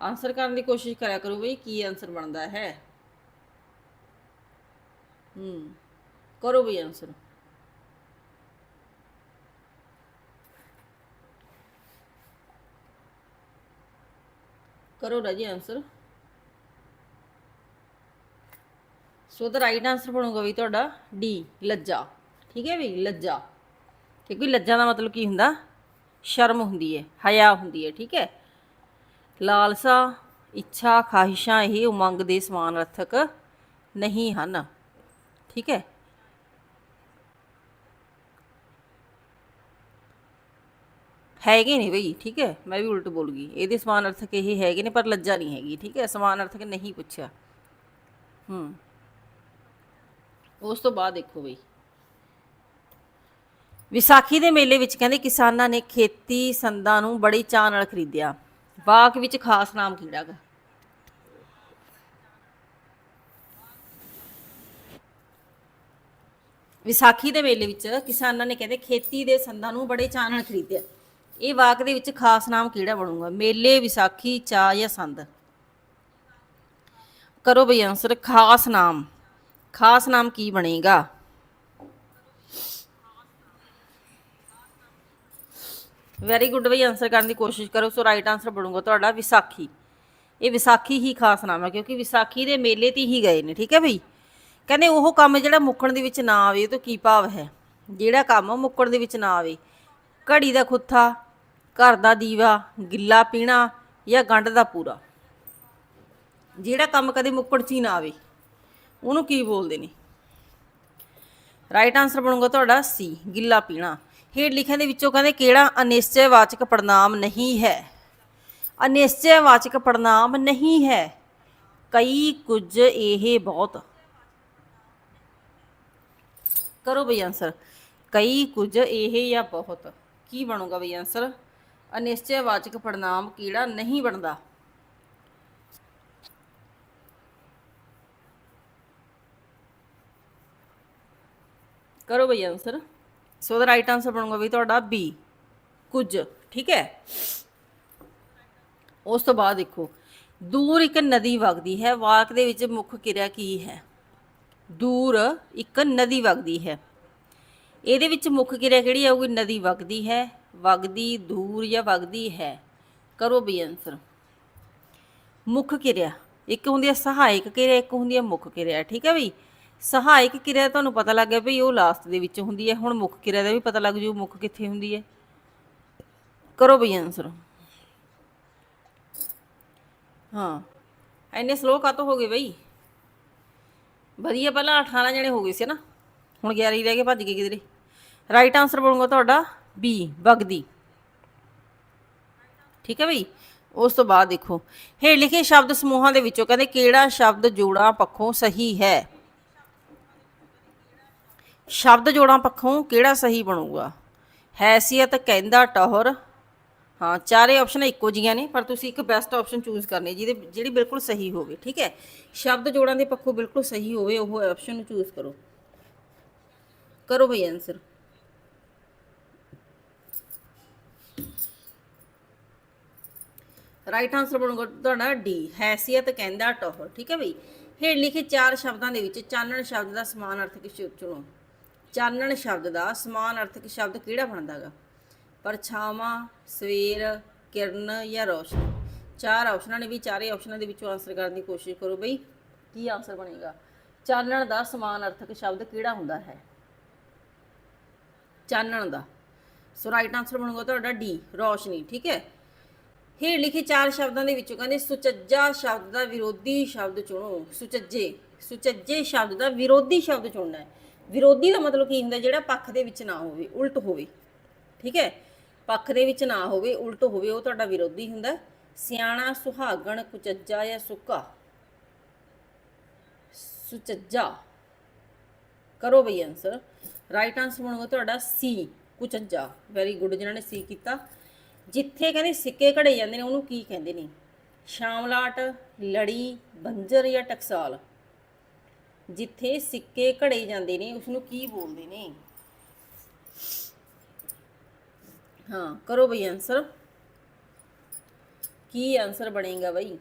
ਆਨਸਰ ਕਰਨ ਦੀ ਕੋਸ਼ਿਸ਼ ਕਰਿਆ ਕਰੋ ਬਈ, ਕੀ ਆਨਸਰ ਬਣਦਾ ਹੈ। ਹੂੰ, ਕਰੋ ਬਈ ਆਨਸਰ ਕਰੋ ਰਾਜੀ answer so the right answer ਬਣੂਗਾ ਵੀ ਤੁਹਾਡਾ ਡੀ ਲੱਜਾ। ਠੀਕ ਹੈ ਵੀ? ਲੱਜਾ। ਕਿਉਂਕਿ ਲੱਜਾ ਦਾ ਮਤਲਬ ਕੀ ਹੁੰਦਾ? ਸ਼ਰਮ ਹੁੰਦੀ ਹੈ ਹਯਾ ਹੁੰਦੀ ਹੈ, ਠੀਕ ਹੈ? ਲਾਲਸਾ, ਇੱਛਾ, ਖਾਹਿਸ਼ਾਂ ਇਹ ਉਮੰਗ ਦੇ ਸਮਾਨ ਅਰਥਕ ਨਹੀਂ ਹਨ। ਠੀਕ ਹੈ? ਹੈਗੇ ਨਹੀਂ ਬਈ, ਠੀਕ ਹੈ? ਮੈਂ ਵੀ ਉਲਟ ਬੋਲ ਗਈ। ਇਹਦੇ ਸਮਾਨ ਅਰਥਕ ਇਹ ਹੈਗੇ ਨੇ, ਪਰ ਲੱਜਾ ਨਹੀਂ ਹੈਗੀ, ਠੀਕ ਹੈ? ਸਮਾਨ ਅਰਥਕ ਨਹੀਂ ਪੁੱਛਿਆ। ਹੂੰ। ਉਸ ਤੋਂ ਬਾਅਦ ਦੇਖੋ ਬਈ। ਵਿਸਾਖੀ ਦੇ ਮੇਲੇ ਵਿੱਚ ਕਹਿੰਦੇ ਕਿਸਾਨਾਂ ਨੇ ਖੇਤੀ ਸੰਦਾਂ ਨੂੰ ਬੜੇ ਚਾਅ ਨਾਲ ਖਰੀਦਿਆ। ਬਾਗ ਵਿੱਚ ਖਾਸ ਨਾਮ ਕਿਹੜਾ ਗਾ ਵਿਸਾਖੀ ਦੇ ਮੇਲੇ ਵਿੱਚ ਕਿਸਾਨਾਂ ਨੇ ਕਹਿੰਦੇ ਖੇਤੀ ਦੇ ਸੰਦਾਂ ਨੂੰ ਬੜੇ ਚਾਅ ਨਾਲ ਖਰੀਦਿਆ। ਇਹ ਵਾਕ ਦੇ ਵਿੱਚ ਖਾਸ ਨਾਮ ਕਿਹੜਾ ਬਣੂਗਾ? ਮੇਲੇ, ਵਿਸਾਖੀ, ਚਾਅ ਜਾਂ ਸੰਦ? ਕਰੋ ਬਈ ਆਨਸਰ ਖਾਸ ਨਾਮ। ਖਾਸ ਨਾਮ ਕੀ ਬਣੇਗਾ? ਵੈਰੀ ਗੁੱਡ ਬਈ ਆਨਸਰ ਕਰਨ ਦੀ ਕੋਸ਼ਿਸ਼ ਕਰੋ। ਸੋ ਰਾਈਟ ਆਨਸਰ ਬਣੂਗਾ ਤੁਹਾਡਾ ਵਿਸਾਖੀ। ਇਹ ਵਿਸਾਖੀ ਹੀ ਖਾਸ ਨਾਮ ਹੈ, ਕਿਉਂਕਿ ਵਿਸਾਖੀ ਦੇ ਮੇਲੇ ਤੇ ਹੀ ਗਏ ਨੇ, ਠੀਕ ਹੈ ਬਈ? ਕਹਿੰਦੇ ਉਹ ਕੰਮ ਜਿਹੜਾ ਮੁੱਕਣ ਦੇ ਵਿੱਚ ਨਾ ਆਵੇ, ਉਹ ਤੋਂ ਕੀ ਭਾਵ ਹੈ? ਜਿਹੜਾ ਕੰਮ ਮੁੱਕਣ ਦੇ ਵਿੱਚ ਨਾ ਆਵੇ, ਘੜੀ ਦਾ ਖੁੱਥਾ ਘਰ ਦਾ ਦੀਵਾ, ਗਿੱਲਾ ਪੀਣਾ ਜਾਂ ਗੰਢ ਦਾ ਪੂਰਾ। ਜਿਹੜਾ ਕੰਮ ਕਦੇ ਮੁੱਕੜ 'ਚ ਹੀ ਨਾ ਆਵੇ, ਉਹਨੂੰ ਕੀ ਬੋਲਦੇ ਨੇ? ਰਾਈਟ ਆਨਸਰ ਬਣੂਗਾ ਤੁਹਾਡਾ ਸੀ ਗਿੱਲਾ ਪੀਣਾ। ਹੇਠ ਲਿਖਿਆ ਦੇ ਵਿੱਚੋਂ ਕਹਿੰਦੇ ਕਿਹੜਾ ਅਨਿਸ਼ਚੈਵਾਚਕ ਪੜਨਾਮ ਨਹੀਂ ਹੈ? ਅਨਿਸ਼ਚੈਵਾਚਕ ਪੜਨਾਮ ਨਹੀਂ ਹੈ। ਕਈ ਕੁਝ ਇਹ ਬਹੁਤ। ਕਰੋ ਬਈ ਆਨਸਰ ਕਈ ਕੁਝ ਇਹ ਜਾਂ ਬਹੁਤ। ਕੀ ਬਣੂਗਾ ਬਈ ਆਨਸਰ ਅਨਿਸ਼ਚੈਵਾਚਕ ਪੜਨਾਮ ਕੀੜਾ ਨਹੀਂ ਬਣਦਾ। ਕਰੋ ਬਈ ਆਨਸਰ ਸੋ ਦਾ ਰਾਈਟ ਆਨਸਰ ਬਣੂਗਾ ਵੀ ਤੁਹਾਡਾ ਬੀ ਕੁਝ, ਠੀਕ ਹੈ? ਉਸ ਤੋਂ ਬਾਅਦ ਦੇਖੋ, ਦੂਰ ਇੱਕ ਨਦੀ ਵਗਦੀ ਹੈ, ਵਾਕ ਦੇ ਵਿੱਚ ਮੁੱਖ ਕਿਰਿਆ ਕੀ ਹੈ? ਦੂਰ ਇੱਕ ਨਦੀ ਵਗਦੀ ਹੈ। ਇਹਦੇ ਵਿੱਚ ਮੁੱਖ ਕਿਰਿਆ ਕਿਹੜੀ ਆਊਗੀ? ਨਦੀ ਵਗਦੀ ਹੈ। ਵਗਦੀ ਦੂਰ ਜਾਂ ਵਗਦੀ ਹੈ? ਕਰੋ ਬਈ ਆਨਸਰ ਮੁੱਖ ਕਿਰਿਆ। ਇੱਕ ਹੁੰਦੀ ਹੈ ਸਹਾਇਕ ਕਿਰਿਆ, ਇੱਕ ਹੁੰਦੀ ਹੈ ਮੁੱਖ ਕਿਰਿਆ, ਠੀਕ ਹੈ ਬਈ? ਸਹਾਇਕ ਕਿਰਿਆ ਤੁਹਾਨੂੰ ਪਤਾ ਲੱਗ ਗਿਆ ਭਈ ਉਹ ਲਾਸਟ ਦੇ ਵਿੱਚ ਹੁੰਦੀ ਹੈ। ਹੁਣ ਮੁੱਖ ਕਿਰਿਆ ਦਾ ਵੀ ਪਤਾ ਲੱਗ ਜੂ ਮੁੱਖ ਕਿੱਥੇ ਹੁੰਦੀ ਹੈ। ਕਰੋ ਬਈ ਆਨਸਰ ਹਾਂ। ਐਨੇ ਸਲੋ ਕਾਤੋਂ ਹੋ ਗਏ ਬਈ? ਵਧੀਆ, ਪਹਿਲਾਂ 18 ਜਣੇ ਹੋ ਗਏ ਸੀ ਨਾ। ਹੁਣ 11 ਹੀ ਰਹਿ ਗਏ, ਭੱਜ ਗਏ ਕਿਧਰੇ। ਰਾਈਟ ਆਨਸਰ ਬਣੂਗਾ ਤੁਹਾਡਾ। ਬੀ, ਵਗਦੀ। ਠੀਕ ਹੈ ਬਈ? ਉਸ ਤੋਂ ਬਾਅਦ ਦੇਖੋ। ਹੇਠ ਲਿਖੇ ਸ਼ਬਦ ਸਮੂਹਾਂ ਦੇ ਵਿੱਚੋਂ ਕਹਿੰਦੇ ਕਿਹੜਾ ਸ਼ਬਦ ਜੋੜਾਂ ਪੱਖੋਂ ਸਹੀ ਹੈ? ਸ਼ਬਦ ਜੋੜਾਂ ਪੱਖੋਂ ਕਿਹੜਾ ਸਹੀ ਬਣੂਗਾ? ਹੈਸੀਅਤ, ਕਹਿੰਦਾ, ਟਹੁਰ। ਹਾਂ, ਚਾਰੇ ਆਪਸ਼ਨ ਇੱਕੋ ਜੀਆਂ ਨੇ, ਪਰ ਤੁਸੀਂ ਇੱਕ ਬੈਸਟ ਆਪਸ਼ਨ ਚੂਜ਼ ਕਰਨੀ ਜਿਹਦੇ ਜਿਹੜੀ ਬਿਲਕੁਲ ਸਹੀ ਹੋਵੇ, ਠੀਕ ਹੈ? ਸ਼ਬਦ ਜੋੜਾਂ ਦੇ ਪੱਖੋਂ ਬਿਲਕੁਲ ਸਹੀ ਹੋਵੇ, ਉਹ ਆਪਸ਼ਨ ਨੂੰ ਚੂਜ਼ ਕਰੋ। ਕਰੋ ਭਈ ਆਨਸਰ ਰਾਈਟ ਆਨਸਰ ਬਣੂਗਾ ਤੁਹਾਡਾ ਡੀ ਹੈਸੀਅਤ ਕਹਿੰਦਾ ਟੋਹਰ, ਠੀਕ ਹੈ ਬਈ? ਹੇਠ ਲਿਖੇ ਚਾਰ ਸ਼ਬਦਾਂ ਦੇ ਵਿੱਚ ਚਾਨਣ ਸ਼ਬਦ ਦਾ ਸਮਾਨ ਅਰਥਕ ਚੁਣੋ। ਚਾਨਣ ਸ਼ਬਦ ਦਾ ਸਮਾਨ ਅਰਥਕ ਸ਼ਬਦ ਕਿਹੜਾ ਬਣਦਾਗਾ ਪਰਛਾਵਾਂ, ਸਵੇਰ, ਕਿਰਨ ਜਾਂ ਰੋਸ਼ਨੀ? ਚਾਰ ਆਪਸ਼ਨਾਂ ਨੇ ਵੀ ਚਾਰੇ ਆਪਸ਼ਨਾਂ ਦੇ ਵਿੱਚੋਂ ਆਨਸਰ ਕਰਨ ਦੀ ਕੋਸ਼ਿਸ਼ ਕਰੋ ਬਈ। ਕੀ ਆਨਸਰ ਬਣੇਗਾ? ਚਾਨਣ ਦਾ ਸਮਾਨ ਅਰਥਕ ਸ਼ਬਦ ਕਿਹੜਾ ਹੁੰਦਾ ਹੈ? ਚਾਨਣ ਦਾ। ਸੋ ਰਾਈਟ ਆਨਸਰ ਬਣੂਗਾ ਤੁਹਾਡਾ ਡੀ ਰੋਸ਼ਨੀ, ਠੀਕ ਹੈ? ਹੇਠ ਲਿਖੇ ਚਾਰ ਸ਼ਬਦਾਂ ਦੇ ਵਿੱਚੋਂ ਕਹਿੰਦੇ ਸੁਚੱਜਾ ਸ਼ਬਦ ਦਾ ਵਿਰੋਧੀ ਸ਼ਬਦ ਚੁਣੋ। ਸੁਚੱਜੇ ਸੁਚੱਜੇ ਸ਼ਬਦ ਦਾ ਵਿਰੋਧੀ ਸ਼ਬਦ ਚੁਣਨਾ ਹੈ। ਵਿਰੋਧੀ ਦਾ ਮਤਲਬ ਕੀ ਹੁੰਦਾ ਜਿਹੜਾ ਪੱਖ ਦੇ ਵਿੱਚ ਨਾ ਹੋਵੇ, ਉਲਟ ਹੋਵੇ। ਠੀਕ ਹੈ? ਪੱਖ ਦੇ ਵਿੱਚ ਨਾ ਹੋਵੇ, ਉਲਟ ਹੋਵੇ, ਉਹ ਤੁਹਾਡਾ ਵਿਰੋਧੀ ਹੁੰਦਾ ਸਿਆਣਾ, ਸੁਹਾਗਣ, ਕੁਚੱਜਾ ਜਾਂ ਸੁੱਕਾ? ਸੁਚੱਜਾ। ਕਰੋ ਬਈ ਆਨਸਰ ਰਾਈਟ ਆਨਸਰ ਬਣੂਗਾ ਤੁਹਾਡਾ ਸੀ ਕੁਚੱਜਾ। ਵੈਰੀ ਗੁੱਡ ਜਿਨ੍ਹਾਂ ਨੇ ਸੀ ਕੀਤਾ। ਜਿੱਥੇ ਕਹਿੰਦੇ ਸਿੱਕੇ ਘੜੇ ਜਾਂਦੇ ਨੇ, ਉਹਨੂੰ ਕੀ ਕਹਿੰਦੇ ਨੇ? ਸ਼ਾਮਲਾਟ ਲੜੀ, ਬੰਜਰ ਜਾਂ ਟਕਸਾਲ। ਜਿੱਥੇ ਸਿੱਕੇ ਘੜੇ ਜਾਂਦੇ ਨੇ ਉਸ ਨੂੰ ਕੀ ਬੋਲਦੇ ਨੇ? ਹਾਂ, ਕਰੋ ਬਈ ਆਨਸਰ ਕੀ ਆਨਸਰ ਬਣੇਗਾ ਬਈ?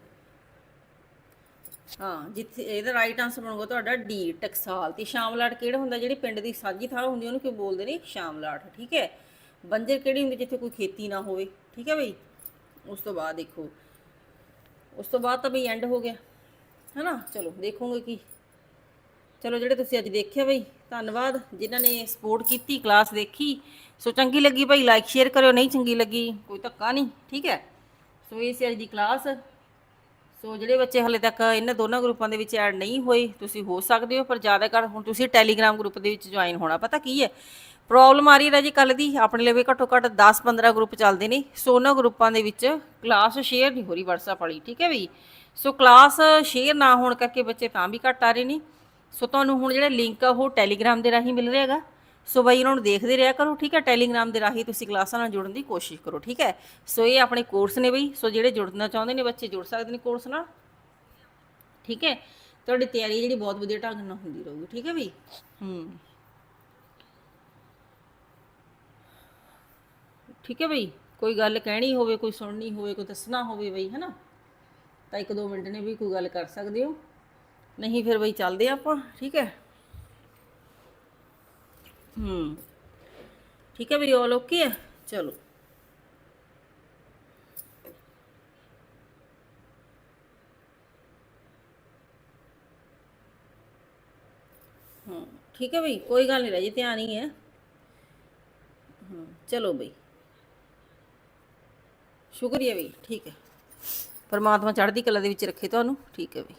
ਹਾਂ, ਜਿੱਥੇ ਇਹਦਾ ਰਾਈਟ ਆਨਸਰ ਬਣੂਗਾ ਤੁਹਾਡਾ ਡੀ ਟਕਸਾਲ। ਤੇ ਸ਼ਾਮਲਾਟ ਕਿਹੜਾ ਹੁੰਦਾ? ਜਿਹੜੀ ਪਿੰਡ ਦੀ ਸਾਂਝੀ ਥਾਂ ਹੁੰਦੀ ਉਹਨੂੰ ਕੀ ਬੋਲਦੇ ਨੇ? ਸ਼ਾਮਲਾਟ ਠੀਕ ਹੈ? ਬੰਜਰ ਕਿਹੜੀ ਹੁੰਦੀ ਜਿੱਥੇ ਕੋਈ ਖੇਤੀ ਨਾ ਹੋਵੇ? ਠੀਕ ਹੈ ਬਈ? ਉਸ ਤੋਂ ਬਾਅਦ ਦੇਖੋ। ਉਸ ਤੋਂ ਬਾਅਦ ਤਾਂ ਬਈ ਐਂਡ ਹੋ ਗਿਆ। ਹੈਨਾ? ਚਲੋ, ਦੇਖੋਗੇ ਕੀ? ਚਲੋ, ਜਿਹੜੇ ਤੁਸੀਂ ਅੱਜ ਦੇਖਿਆ ਬਈ, ਧੰਨਵਾਦ। ਜਿਨ੍ਹਾਂ ਨੇ ਸਪੋਰਟ ਕੀਤੀ ਕਲਾਸ ਦੇਖੀ। ਸੋ ਚੰਗੀ ਲੱਗੀ ਭਾਈ ਲਾਈਕ ਸ਼ੇਅਰ ਕਰਿਓ। ਨਹੀਂ ਚੰਗੀ ਲੱਗੀ, ਕੋਈ ਧੱਕਾ ਨਹੀਂ। ਠੀਕ ਹੈ? ਸੋ ਇਹ ਸੀ ਅੱਜ ਦੀ ਕਲਾਸ ਸੋ ਜਿਹੜੇ ਬੱਚੇ ਹਲੇ ਤੱਕ ਇਹਨਾਂ ਦੋਨਾਂ ਗਰੁੱਪਾਂ ਦੇ ਵਿੱਚ ਐਡ ਨਹੀਂ ਹੋਏ, ਤੁਸੀਂ ਹੋ ਸਕਦੇ ਹੋ, ਪਰ ਜ਼ਿਆਦਾ ਕਰ ਹੁਣ ਤੁਸੀਂ ਟੈਲੀਗ੍ਰਾਮ ਗਰੁੱਪ ਦੇ ਵਿੱਚ ਜੁਆਇਨ ਹੋਣਾ। ਪਤਾ ਕੀ ਹੈ? ਪ੍ਰੋਬਲਮ ਆ ਰਹੀ ਹੈ ਜੀ ਕੱਲ ਦੀ, ਆਪਣੇ ਲਈ ਘੱਟੋ ਘੱਟ 10-15 ਗਰੁੱਪ ਚੱਲਦੇ ਨੇ, ਸੋ ਉਹਨਾਂ ਗਰੁੱਪਾਂ ਦੇ ਵਿੱਚ ਕਲਾਸ ਸ਼ੇਅਰ ਨਹੀਂ ਹੋ ਰਹੀ WhatsApp ਵਾਲੀ, ਠੀਕ ਹੈ ਵੀ? ਸੋ ਕਲਾਸ ਸ਼ੇਅਰ ਨਾ ਹੋਣ ਕਰਕੇ ਬੱਚੇ ਤਾਂ ਵੀ ਘੱਟ ਆ ਰਹੇ ਨੇ। ਸੋ ਤੁਹਾਨੂੰ ਹੁਣ ਜਿਹੜਾ ਲਿੰਕ ਆ, ਉਹ ਟੈਲੀਗ੍ਰਾਮ ਦੇ ਰਾਹੀਂ ਮਿਲ ਰਿਹਾ ਹੈਗਾ। ਸੋ ਬਾਈ, ਉਹਨਾਂ ਨੂੰ ਦੇਖਦੇ ਰਿਹਾ ਕਰੋ, ਠੀਕ ਹੈ? ਟੈਲੀਗ੍ਰਾਮ ਦੇ ਰਾਹੀਂ ਤੁਸੀਂ ਕਲਾਸਾਂ ਨਾਲ ਜੁੜਨ ਦੀ ਕੋਸ਼ਿਸ਼ ਕਰੋ, ਠੀਕ ਹੈ? ਸੋ ਇਹ ਆਪਣੇ ਕੋਰਸ ਨੇ ਬਈ। ਸੋ ਜਿਹੜੇ ਜੁੜਨਾ ਚਾਹੁੰਦੇ ਨੇ ਬੱਚੇ ਜੁੜ ਸਕਦੇ ਨੇ ਕੋਰਸ ਨਾਲ। ਠੀਕ ਹੈ? ਤੁਹਾਡੀ ਤਿਆਰੀ ਜਿਹੜੀ ਬਹੁਤ ਵਧੀਆ ਢੰਗ ਨਾਲ ਹੁੰਦੀ ਰਹੂਗੀ, ਠੀਕ ਹੈ ਬਈ ਹੂੰ। ਠੀਕ ਹੈ ਬਈ, ਕੋਈ ਗੱਲ ਕਹਿਣੀ ਹੋਵੇ, ਕੋਈ ਸੁਣਨੀ ਹੋਵੇ, ਕੋਈ ਦੱਸਣਾ ਹੋਵੇ ਬਈ, ਹੈਨਾ? ਤਾਂ ਇੱਕ ਦੋ ਮਿੰਟ ਨੇ ਵੀ ਕੋਈ ਗੱਲ ਕਰ ਸਕਦੇ ਹੋ। ਨਹੀਂ ਫਿਰ ਬਈ ਚੱਲਦੇ ਹਾਂ ਆਪਾਂ, ਠੀਕ ਹੈ? ਹੂੰ। ਠੀਕ ਹੈ ਵੀ ਆਲ ਓਕੇ ਹੈ? ਚਲੋ। ਹਾਂ, ਠੀਕ ਹੈ ਬਈ, ਕੋਈ ਗੱਲ ਨਹੀਂ ਰਹੀ ਧਿਆਨ ਹੀ ਹੈ। ਹਾਂ, ਚਲੋ ਬਈ। ਸ਼ੁਕਰੀਆ ਵੀ ਠੀਕ ਹੈ। ਪਰਮਾਤਮਾ ਚੜ੍ਹਦੀ ਕਲਾ ਦੇ ਵਿੱਚ ਰੱਖੇ ਤੁਹਾਨੂੰ ਠੀਕ ਹੈ ਵੀ